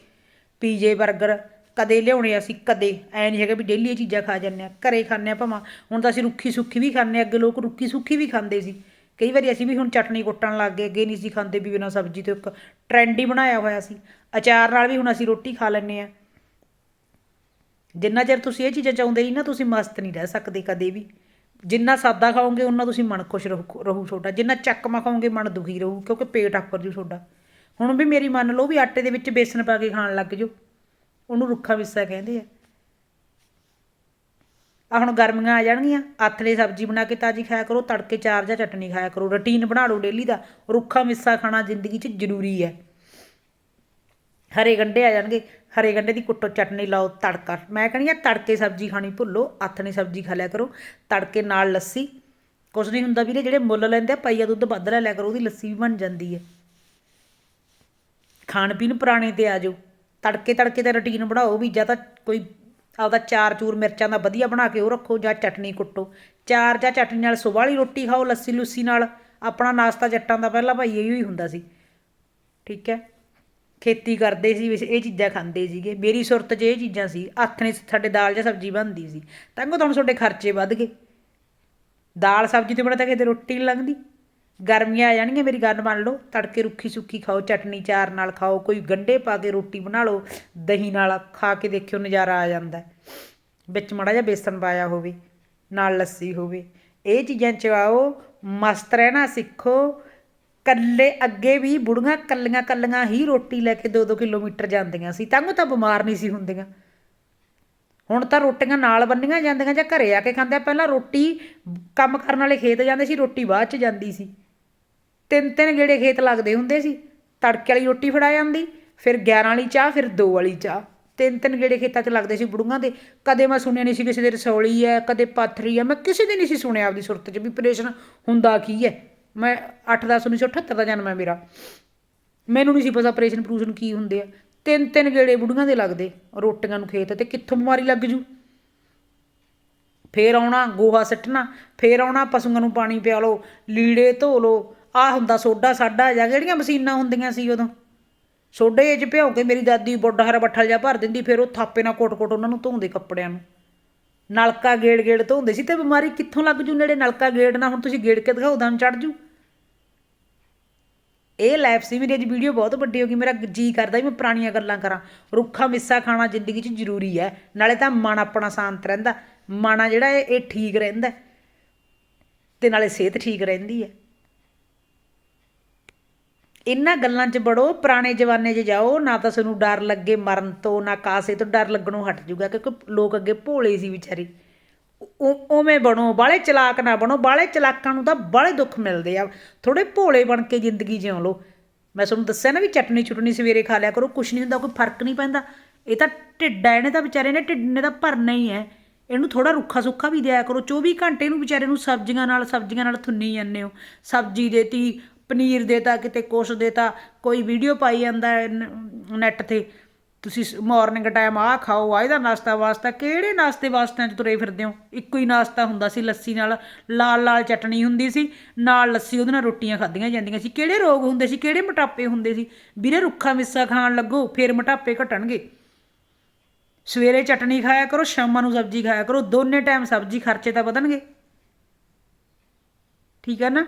ਪੀਜੇ 버ਗਰ ਕਦੇ ਲਿਆਉਣੇ ਅਸੀਂ ਕਦੇ। ਐ ਨਹੀਂ ਹੈਗਾ ਵੀ ਡੇਲੀ ਇਹ ਚੀਜ਼ਾਂ ਖਾ ਜਾਂਦੇ ਆ ਘਰੇ ਖਾਂਦੇ ਆ ਭਾਵਾਂ ਹੁਣ ਤਾਂ ਅਸੀਂ ਰੁੱਖੀ ਸੁੱਖੀ ਵੀ ਖਾਂਦੇ ਆ ਅੱਗੇ ਲੋਕ ਰੁੱਖੀ ਸੁੱਖੀ ਵੀ ਖਾਂਦੇ ਸੀ। ਕਈ ਵਾਰੀ ਅਸੀਂ ਵੀ ਹੁਣ ਚਟਨੀ ਕੁੱਟਣ ਲੱਗ ਗਏ ਅੱਗੇ ਨਹੀਂ ਸੀ ਖਾਂਦੇ ਵੀ ਬਿਨਾਂ ਸਬਜ਼ੀ ਤੋਂ ਇੱਕ ਟ੍ਰੈਂਡ ਹੀ ਬਣਾਇਆ ਹੋਇਆ ਸੀ। ਅਚਾਰ ਨਾਲ ਵੀ ਹੁਣ ਅਸੀਂ ਰੋਟੀ ਖਾ ਲੈਂਦੇ ਆ ਜਿੰਨਾ ਚਿਰ ਤੁਸੀਂ ਇਹ ਚੀਜ਼ਾਂ ਚਾਹੁੰਦੇ ਨਹੀਂ ਨਾ ਤੁਸੀਂ ਮਸਤ ਨਹੀਂ ਰਹਿ ਸਕਦੇ ਕਦੇ ਵੀ। ਜਿੰਨਾ ਸਾਦਾ ਖਾਓਗੇ ਉਹਨਾਂ ਤੁਸੀਂ ਮਨ ਖੁਸ਼ ਰਹੂ ਰਹੂ ਤੁਹਾਡਾ। ਜਿੰਨਾ ਚੱਕਮਾ ਖਾਓਗੇ, ਮਨ ਦੁਖੀ ਰਹੂ, ਕਿਉਂਕਿ ਪੇਟ ਆਫਰ ਜੂ ਤੁਹਾਡਾ। ਹੁਣ ਵੀ ਮੇਰੀ ਮੰਨ ਲਓ ਵੀ ਆਟੇ ਦੇ ਵਿੱਚ ਬੇਸਨ ਪਾ ਕੇ ਖਾਣ ਲੱਗ ਜਾਓ ਉਹਨੂੰ ਰੁੱਖਾ ਵਿਸਾ ਕਹਿੰਦੇ ਆ। ਆ ਹੁਣ ਗਰਮੀਆਂ ਆ ਜਾਣਗੀਆਂ ਆਥਲੇ ਸਬਜ਼ੀ ਬਣਾ ਕੇ ਤਾਜੀ ਖਾਇਆ ਕਰੋ, ਤੜਕੇ ਚਾਰ ਜਾਂ ਚਟਨੀ ਖਾਇਆ ਕਰੋ। ਰੁਟੀਨ ਬਣਾ ਲਓ ਡੇਲੀ ਦਾ। ਰੁੱਖਾ ਮਿੱਸਾ ਖਾਣਾ ਜ਼ਿੰਦਗੀ 'ਚ ਜ਼ਰੂਰੀ ਹੈ। ਹਰੇ ਗੰਡੇ ਆ ਜਾਣਗੇ। ਹਰੇ ਗੰਡੇ ਦੀ ਕੁੱਟੋ, ਚਟਨੀ ਲਾਓ, ਤੜਕਾ। ਮੈਂ ਕਹਿੰਦੀ ਆ, ਤੜਕੇ ਸਬਜ਼ੀ ਖਾਣੀ ਭੁੱਲੋ, ਹੱਥ ਨੇ ਸਬਜ਼ੀ ਖਾ ਲਿਆ ਕਰੋ। ਤੜਕੇ ਨਾਲ ਲੱਸੀ। ਕੁਛ ਨਹੀਂ ਹੁੰਦਾ ਵੀਰੇ, ਜਿਹੜੇ ਮੁੱਲ ਲੈਂਦੇ ਆ, ਪਾਈਆ ਦੁੱਧ ਵੱਧ ਲੈ ਲਿਆ ਕਰੋ, ਉਹਦੀ ਲੱਸੀ ਵੀ ਬਣ ਜਾਂਦੀ ਹੈ। ਖਾਣ ਪੀਣ ਪੁਰਾਣੇ ਤੇ ਆ ਜਾਓ। ਤੜਕੇ ਤੜਕੇ ਤੇ ਰੁਟੀਨ ਬਣਾਓ ਵੀ, ਜਾਂ ਤਾਂ ਕੋਈ ਆਪਦਾ ਚਾਰ ਚੂਰ ਮਿਰਚਾਂ ਦਾ ਵਧੀਆ ਬਣਾ ਕੇ ਉਹ ਰੱਖੋ, ਜਾਂ ਚਟਨੀ ਕੁੱਟੋ। ਚਾਰ ਜਾਂ ਚਟਨੀ ਨਾਲ ਸੁਬਾਹ ਵਾਲੀ ਰੋਟੀ ਖਾਓ, ਲੱਸੀ ਲੁੱਸੀ ਨਾਲ। ਆਪਣਾ ਨਾਸ਼ਤਾ ਜੱਟਾਂ ਦਾ ਪਹਿਲਾਂ ਭਾਈ ਇਹੋ ਹੀ ਹੁੰਦਾ ਸੀ। ਠੀਕ ਹੈ? ਖੇਤੀ ਕਰਦੇ ਸੀ ਵੈਸੇ ਇਹ ਚੀਜ਼ਾਂ ਖਾਂਦੇ ਸੀਗੇ। ਮੇਰੀ ਸੁਰਤ 'ਚ ਇਹ ਚੀਜ਼ਾਂ ਸੀ, ਹੱਥ ਨੇ ਸਾਡੇ ਦਾਲ ਜਾਂ ਸਬਜ਼ੀ ਬਣਦੀ ਸੀ। ਤਾਂ ਕਿ ਤੁਹਾਨੂੰ ਤੁਹਾਡੇ ਖਰਚੇ ਵੱਧ ਗਏ। ਦਾਲ ਸਬਜ਼ੀ ਤੋਂ ਬਣਾ ਤਾਂ ਕਿਤੇ ਰੋਟੀ ਨਹੀਂ ਲੰਘਦੀ। ਗਰਮੀਆਂ ਆ ਜਾਣਗੀਆਂ, ਮੇਰੀ ਗੱਲ ਮੰਨ ਲਓ। ਤੜਕੇ ਰੁੱਖੀ ਸੁੱਕੀ ਖਾਓ, ਚਟਨੀ ਚਾਰ ਨਾਲ ਖਾਓ, ਕੋਈ ਗੰਢੇ ਪਾ ਕੇ ਰੋਟੀ ਬਣਾ ਲਓ, ਦਹੀਂ ਨਾਲ ਖਾ ਕੇ ਦੇਖਿਓ, ਨਜ਼ਾਰਾ ਆ ਜਾਂਦਾ। ਵਿੱਚ ਮਾੜਾ ਜਿਹਾ ਬੇਸਨ ਪਾਇਆ ਹੋਵੇ, ਨਾਲ ਲੱਸੀ ਹੋਵੇ। ਇਹ ਚੀਜ਼ਾਂ ਚਵਾਓ ਮਸਤ ਰਹਿਣਾ ਸਿੱਖੋ। ਕੱਲੇ ਅੱਗੇ ਵੀ ਬੁੜੀਆਂ ਕੱਲੀਆਂ ਕੱਲੀਆਂ ਹੀ ਰੋਟੀ ਲੈ ਕੇ 2-2 ਕਿਲੋਮੀਟਰ ਜਾਂਦੀਆਂ ਸੀ, ਤਾਂ ਉਹ ਤਾਂ ਬਿਮਾਰ ਨਹੀਂ ਸੀ ਹੁੰਦੀਆਂ। ਹੁਣ ਤਾਂ ਰੋਟੀਆਂ ਨਾਲ ਬੰਨੀਆਂ ਜਾਂਦੀਆਂ ਜਾਂ ਘਰੇ ਆ ਕੇ ਖਾਂਦੇ ਪਹਿਲਾਂ ਰੋਟੀ ਕੰਮ ਕਰਨ ਵਾਲੇ ਖੇਤ ਜਾਂਦੇ ਸੀ, ਰੋਟੀ ਬਾਅਦ ਚ ਜਾਂਦੀ ਸੀ। ਤਿੰਨ ਤਿੰਨ ਗੇੜੇ ਖੇਤ ਲੱਗਦੇ ਹੁੰਦੇ ਸੀ। ਤੜਕੇ ਵਾਲੀ ਰੋਟੀ ਫੜਾ ਜਾਂਦੀ ਫਿਰ 11 ਵਾਲੀ ਚਾਹ, ਫਿਰ 2 ਵਾਲੀ ਚਾਹ। ਤਿੰਨ ਤਿੰਨ ਗੇੜੇ ਖੇਤਾਂ 'ਚ ਲੱਗਦੇ ਸੀ ਬੁੜੂਆਂ ਦੇ। ਕਦੇ ਮੈਂ ਸੁਣਿਆ ਨਹੀਂ ਸੀ ਕਿਸੇ ਦੇ ਰਸੌਲੀ ਹੈ, ਕਦੇ ਪਾਥਰੀ ਹੈ। ਮੈਂ ਕਿਸੇ ਦੇ ਨਹੀਂ ਸੀ ਸੁਣਿਆ ਆਪਦੀ ਸੁਰਤ 'ਚ ਵੀ ਆਪਰੇਸ਼ਨ ਹੁੰਦਾ ਕੀ ਹੈ? ਮੈਂ 8-10 1978 ਦਾ ਜਨਮ ਹੈ ਮੇਰਾ। ਮੈਨੂੰ ਨਹੀਂ ਸੀ ਪਤਾ ਆਪਰੇਸ਼ਨ ਪ੍ਰੂਸ਼ਨ ਕੀ ਹੁੰਦੇ ਆ। ਤਿੰਨ ਤਿੰਨ ਗੇੜੇ ਬੁੜੀਆਂ ਦੇ ਲੱਗਦੇ, ਰੋਟੀਆਂ ਨੂੰ ਖੇਤ ਤੇ ਕਿੱਥੋਂ ਬਿਮਾਰੀ ਲੱਗ ਜੂ? ਫੇਰ ਆਉਣਾ, ਗੋਹਾ ਸੱਟਣਾ, ਫੇਰ ਆਉਣਾ, ਪਸ਼ੂਆਂ ਨੂੰ ਪਾਣੀ ਪਿਆ ਲਓ ਲੀੜੇ ਧੋ ਲਓ ਆ ਹੁੰਦਾ ਸੋਡਾ ਸਾਡਾ, ਜਾਂ ਜਿਹੜੀਆਂ ਮਸ਼ੀਨਾਂ ਹੁੰਦੀਆਂ ਸੀ ਉਦੋਂ? ਸੋਡੇ 'ਚ ਭਿਉਂ ਕੇ ਮੇਰੀ ਦਾਦੀ ਬੁੱਢਾ ਹਰਾ ਬੱਠਲ ਜਾ ਭਰ ਦਿੰਦੀ, ਫਿਰ ਉਹ ਥਾਪੇ ਨਾਲ ਕੋਟ-ਕੋਟ ਉਹਨਾਂ ਨੂੰ ਧੋਂਦੇ ਕੱਪੜਿਆਂ ਨੂੰ। ਨਲਕਾ ਗੇੜ ਗੇੜ ਧੋਂਦੇ ਸੀ ਤੇ ਬਿਮਾਰੀ ਕਿੱਥੋਂ ਲੱਗ ਜੂ ਨੇੜੇ? ਨਲਕਾ ਗੇੜ ਗੇੜਨਾ, ਹੁਣ ਤੁਸੀਂ ਗੇੜ ਕੇ ਦਿਖਾਓ, ਦਮ ਚੜ ਜੂ। ਇਹ ਲਾਈਫ ਸੀ, ਮੇਰੀ ਅੱਜ ਵੀਡੀਓ ਬਹੁਤ ਵੱਡੀ ਹੋ ਗਈ, ਮੇਰਾ ਜੀ ਕਰਦਾ ਵੀ ਮੈਂ ਪੁਰਾਣੀਆਂ ਗੱਲਾਂ ਕਰਾਂ। ਰੁੱਖਾ ਮਿੱਸਾ ਖਾਣਾ ਜ਼ਿੰਦਗੀ 'ਚ ਜ਼ਰੂਰੀ ਹੈ, ਨਾਲੇ ਤਾਂ ਮਨ ਆਪਣਾ ਸ਼ਾਂਤ ਰਹਿੰਦਾ, ਮਨ ਆ ਜਿਹੜਾ ਇਹ ਇਹ ਠੀਕ ਰਹਿੰਦਾ ਤੇ ਨਾਲੇ ਸਿਹਤ ਠੀਕ ਰਹਿੰਦੀ ਹੈ। ਇਹਨਾਂ ਗੱਲਾਂ 'ਚ ਬੜੋ ਪੁਰਾਣੇ ਜਮਾਨੇ 'ਚ ਜਾਓ, ਨਾ ਤਾਂ ਤੁਹਾਨੂੰ ਡਰ ਲੱਗੇ ਮਰਨ ਤੋਂ, ਨਾ ਕਾਸੇ ਤੋਂ ਡਰ ਲੱਗਣੋਂ ਹਟ ਜੂਗਾ ਕਿਉਂਕਿ ਲੋਕ ਅੱਗੇ ਭੋਲੇ ਸੀ ਵਿਚਾਰੇ। ਉਵੇਂ ਬਣੋ ਬਾਲੇ ਚਲਾਕ ਨਾ ਬਣੋ ਬਾਲੇ ਚਲਾਕਾਂ ਨੂੰ ਤਾਂ ਬਾਲੇ ਦੁੱਖ ਮਿਲਦੇ ਆ। ਥੋੜੇ ਭੋਲੇ ਬਣ ਕੇ ਜ਼ਿੰਦਗੀ ਜਿਉ ਲਓ। ਮੈਂ ਤੁਹਾਨੂੰ ਦੱਸਿਆ ਨਾ ਵੀ ਚਟਨੀ ਚੁਟਨੀ ਸਵੇਰੇ ਖਾ ਲਿਆ ਕਰੋ, ਕੁਛ ਨਹੀਂ ਹੁੰਦਾ, ਕੋਈ ਫ਼ਰਕ ਨਹੀਂ ਪੈਂਦਾ। ਇਹ ਤਾਂ ਢਿੱਡਾ ਇਹਨੇ ਤਾਂ ਵਿਚਾਰੇ ਨੇ ਢਿੱਡ ਨੇ ਤਾਂ ਭਰਨਾ ਹੀ ਹੈ। ਇਹਨੂੰ ਥੋੜਾ ਰੁੱਖਾ ਸੁੱਖਾ ਵੀ ਦਿਆ ਕਰੋ। 24 ਘੰਟੇ ਨੂੰ ਵਿਚਾਰੇ ਨੂੰ ਸਬਜ਼ੀਆਂ ਨਾਲ ਸਬਜ਼ੀਆਂ ਨਾਲ ਥੁੰਨੀ ਜਾਂਦੇ ਹੋ। ਸਬਜ਼ੀ ਦੇਤੀ, ਪਨੀਰ ਦੇਤਾ, ਕਿਤੇ ਕੁਛ ਦੇਤਾ, ਕੋਈ ਵੀਡੀਓ ਪਾਈ ਜਾਂਦਾ ਨੈੱਟ ਤੇ। ਤੁਸੀਂ ਮਾਰਨਿੰਗ ਟਾਈਮ ਆਹ ਖਾਓ ਆ ਇਹਦਾ ਨਾਸ਼ਤਾ ਵਾਸਤਾ, ਕਿਹੜੇ ਨਾਸ਼ਤੇ ਵਾਸਤਿਆਂ 'ਚ ਤੁਰੇ ਫਿਰਦੇ ਹੋ? ਇੱਕੋ ਹੀ ਨਾਸ਼ਤਾ ਹੁੰਦਾ ਸੀ ਲੱਸੀ ਨਾਲ, ਲਾਲ ਲਾਲ ਚਟਣੀ ਹੁੰਦੀ ਸੀ, ਨਾਲ ਲੱਸੀ, ਉਹਦੇ ਨਾਲ ਰੋਟੀਆਂ ਖਾਧੀਆਂ ਜਾਂਦੀਆਂ ਸੀ। ਕਿਹੜੇ ਰੋਗ ਹੁੰਦੇ ਸੀ, ਕਿਹੜੇ ਮੋਟਾਪੇ ਹੁੰਦੇ ਸੀ? ਵੀਰੇ ਰੁੱਖਾ ਮਿੱਸਾ ਖਾਣ ਲੱਗੋ, ਫਿਰ ਮੋਟਾਪੇ ਘਟਣਗੇ। ਸਵੇਰੇ ਚਟਣੀ ਖਾਇਆ ਕਰੋ, ਸ਼ਾਮਾਂ ਨੂੰ ਸਬਜ਼ੀ ਖਾਇਆ ਕਰੋ, ਦੋਨੇ ਟਾਈਮ ਸਬਜ਼ੀ ਖਰਚੇ ਤਾਂ ਵਧਣਗੇ। ਠੀਕ ਹੈ ਨਾ?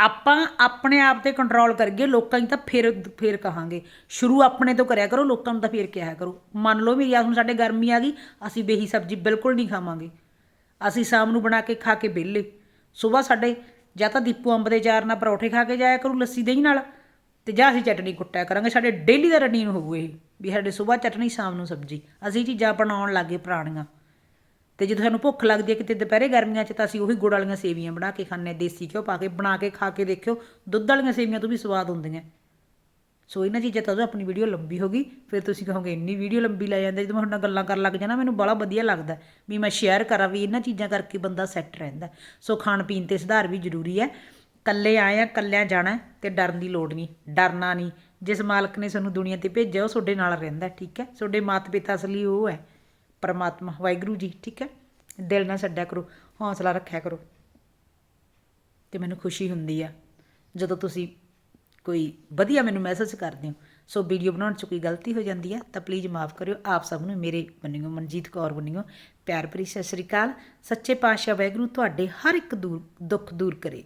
ਆਪਾਂ ਆਪਣੇ ਆਪ ਤੇ ਕੰਟਰੋਲ ਕਰੀਏ, ਲੋਕਾਂ ਦੀ ਤਾਂ ਫਿਰ ਫਿਰ ਕਹਾਂਗੇ। ਸ਼ੁਰੂ ਆਪਣੇ ਤੋਂ ਕਰਿਆ ਕਰੋ, ਲੋਕਾਂ ਨੂੰ ਤਾਂ ਫਿਰ ਕਿਹਾ ਕਰੋ। ਮੰਨ ਲਓ ਮੇਰੀ ਆ ਹੁਣ ਸਾਡੇ ਗਰਮੀ ਆ ਗਈ, ਅਸੀਂ ਬੇਹੀ ਸਬਜ਼ੀ ਬਿਲਕੁਲ ਨਹੀਂ ਖਾਵਾਂਗੇ। ਅਸੀਂ ਸ਼ਾਮ ਨੂੰ ਬਣਾ ਕੇ ਖਾ ਕੇ ਵਿਹਲੇ। ਸਵੇਰ ਸਾਡੇ ਜਾਂ ਤਾਂ ਦੀਪੂ ਅੰਬ ਦੇ ਚਾਰ ਨਾਲ ਪਰੌਠੇ ਖਾ ਕੇ ਜਾਇਆ ਕਰੂ ਲੱਸੀ ਦਹੀਂ ਨਾਲ, ਤੇ ਜਾਂ ਅਸੀਂ ਚਟਨੀ ਕੁੱਟਿਆ ਕਰਾਂਗੇ। ਸਾਡੇ ਡੇਲੀ ਦਾ ਰੁਟੀਨ ਹੋਊ ਇਹ, ਵੀ ਸਾਡੇ ਸਵੇਰ ਚਟਨੀ, ਸ਼ਾਮ ਨੂੰ ਸਬਜ਼ੀ। ਅਸੀਂ ਚੀਜ਼ਾਂ ਬਣਾਉਣ ਲੱਗੇ ਪੁਰਾਣੀਆਂ। ਤੇ ਜਦੋਂ ਸਾਨੂੰ ਭੁੱਖ ਲੱਗਦੀ ਹੈ ਕਿਤੇ ਦੁਪਹਿਰੇ ਗਰਮੀਆਂ 'ਚ ਤਾਂ ਅਸੀਂ ਉਹੀ ਗੁੜ ਵਾਲੀਆਂ ਸੇਵੀਆਂ ਬਣਾ ਕੇ ਖਾਂਦੇ ਹਾਂ, ਦੇਸੀ ਘਿਓ ਪਾ ਕੇ, ਬਣਾ ਕੇ ਖਾ ਕੇ ਦੇਖਿਓ, ਦੁੱਧ ਵਾਲੀਆਂ ਸੇਵੀਆਂ ਤੋਂ ਵੀ ਸਵਾਦ ਹੁੰਦੀਆਂ। ਸੋ ਇਹਨਾਂ ਚੀਜ਼ਾਂ ਤੋਂ ਆਪਣੀ ਵੀਡੀਓ ਲੰਬੀ ਹੋ ਗਈ, ਫਿਰ ਤੁਸੀਂ ਕਹੋਗੇ ਇੰਨੀ ਵੀਡੀਓ ਲੰਬੀ ਲੈ ਜਾਂਦੇ, ਜਦੋਂ ਮੈਂ ਤੁਹਾਡੇ ਨਾਲ ਗੱਲਾਂ ਕਰਨ ਲੱਗ ਜਾਣਾ ਮੈਨੂੰ ਬੜਾ ਵਧੀਆ ਲੱਗਦਾ ਵੀ ਮੈਂ ਸ਼ੇਅਰ ਕਰਾਂ ਵੀ ਇਹਨਾਂ ਚੀਜ਼ਾਂ ਕਰਕੇ ਬੰਦਾ ਸੈੱਟ ਰਹਿੰਦਾ। ਸੋ ਖਾਣ ਪੀਣ ਤੇ ਸੁਧਾਰ ਵੀ ਜ਼ਰੂਰੀ ਹੈ। ਕੱਲੇ ਆਏ ਆ ਕੱਲਿਆਂ ਜਾਣਾ ਤੇ ਡਰਨ ਦੀ ਲੋੜ ਨਹੀਂ, ਡਰਨਾ ਨਹੀਂ। ਜਿਸ ਮਾਲਕ ਨੇ ਸਾਨੂੰ ਦੁਨੀਆ ਤੇ ਭੇਜਿਆ, ਉਹ ਤੁਹਾਡੇ ਨਾਲ ਰਹਿੰਦਾ, ਠੀਕ ਹੈ? ਤੁਹਾਡੇ ਮਾਤਾ ਪਿਤਾ ਅਸਲੀ ਉਹ ਹੈ। ਪਰਮਾਤਮਾ, ਵਾਹਿਗੁਰੂ ਜੀ, ਠੀਕ ਹੈ? ਦਿਲ ਨਾ ਛੱਡਿਆ ਕਰੋ, ਹੌਸਲਾ ਰੱਖਿਆ ਕਰੋ। ਤੇ ਮੈਨੂੰ ਖੁਸ਼ੀ ਹੁੰਦੀ ਆ, ਜਦੋਂ ਤੁਸੀਂ ਕੋਈ ਵਧੀਆ ਮੈਨੂੰ ਮੈਸੇਜ ਕਰਦੇ ਹੋ, ਸੋ ਵੀਡੀਓ ਬਣਾਉਣ 'ਚ ਕੋਈ ਗਲਤੀ ਹੋ ਜਾਂਦੀ ਆ, ਤਾਂ ਪਲੀਜ਼ ਮਾਫ ਕਰਿਓ। ਆਪ ਸਭ ਨੂੰ ਮੇਰੇ ਬੰਨਿਓ, ਮਨਜੀਤ ਕੌਰ ਬੰਨਿਓ, ਪਿਆਰ ਭਰੀ ਸਤਿ ਸ੍ਰੀ ਅਕਾਲ। ਸੱਚੇ ਪਾਤਸ਼ਾਹ ਵਾਹਿਗੁਰੂ ਤੁਹਾਡੇ ਹਰ ਇੱਕ ਦੂਰ ਦੁੱਖ ਦੂਰ ਕਰੇ।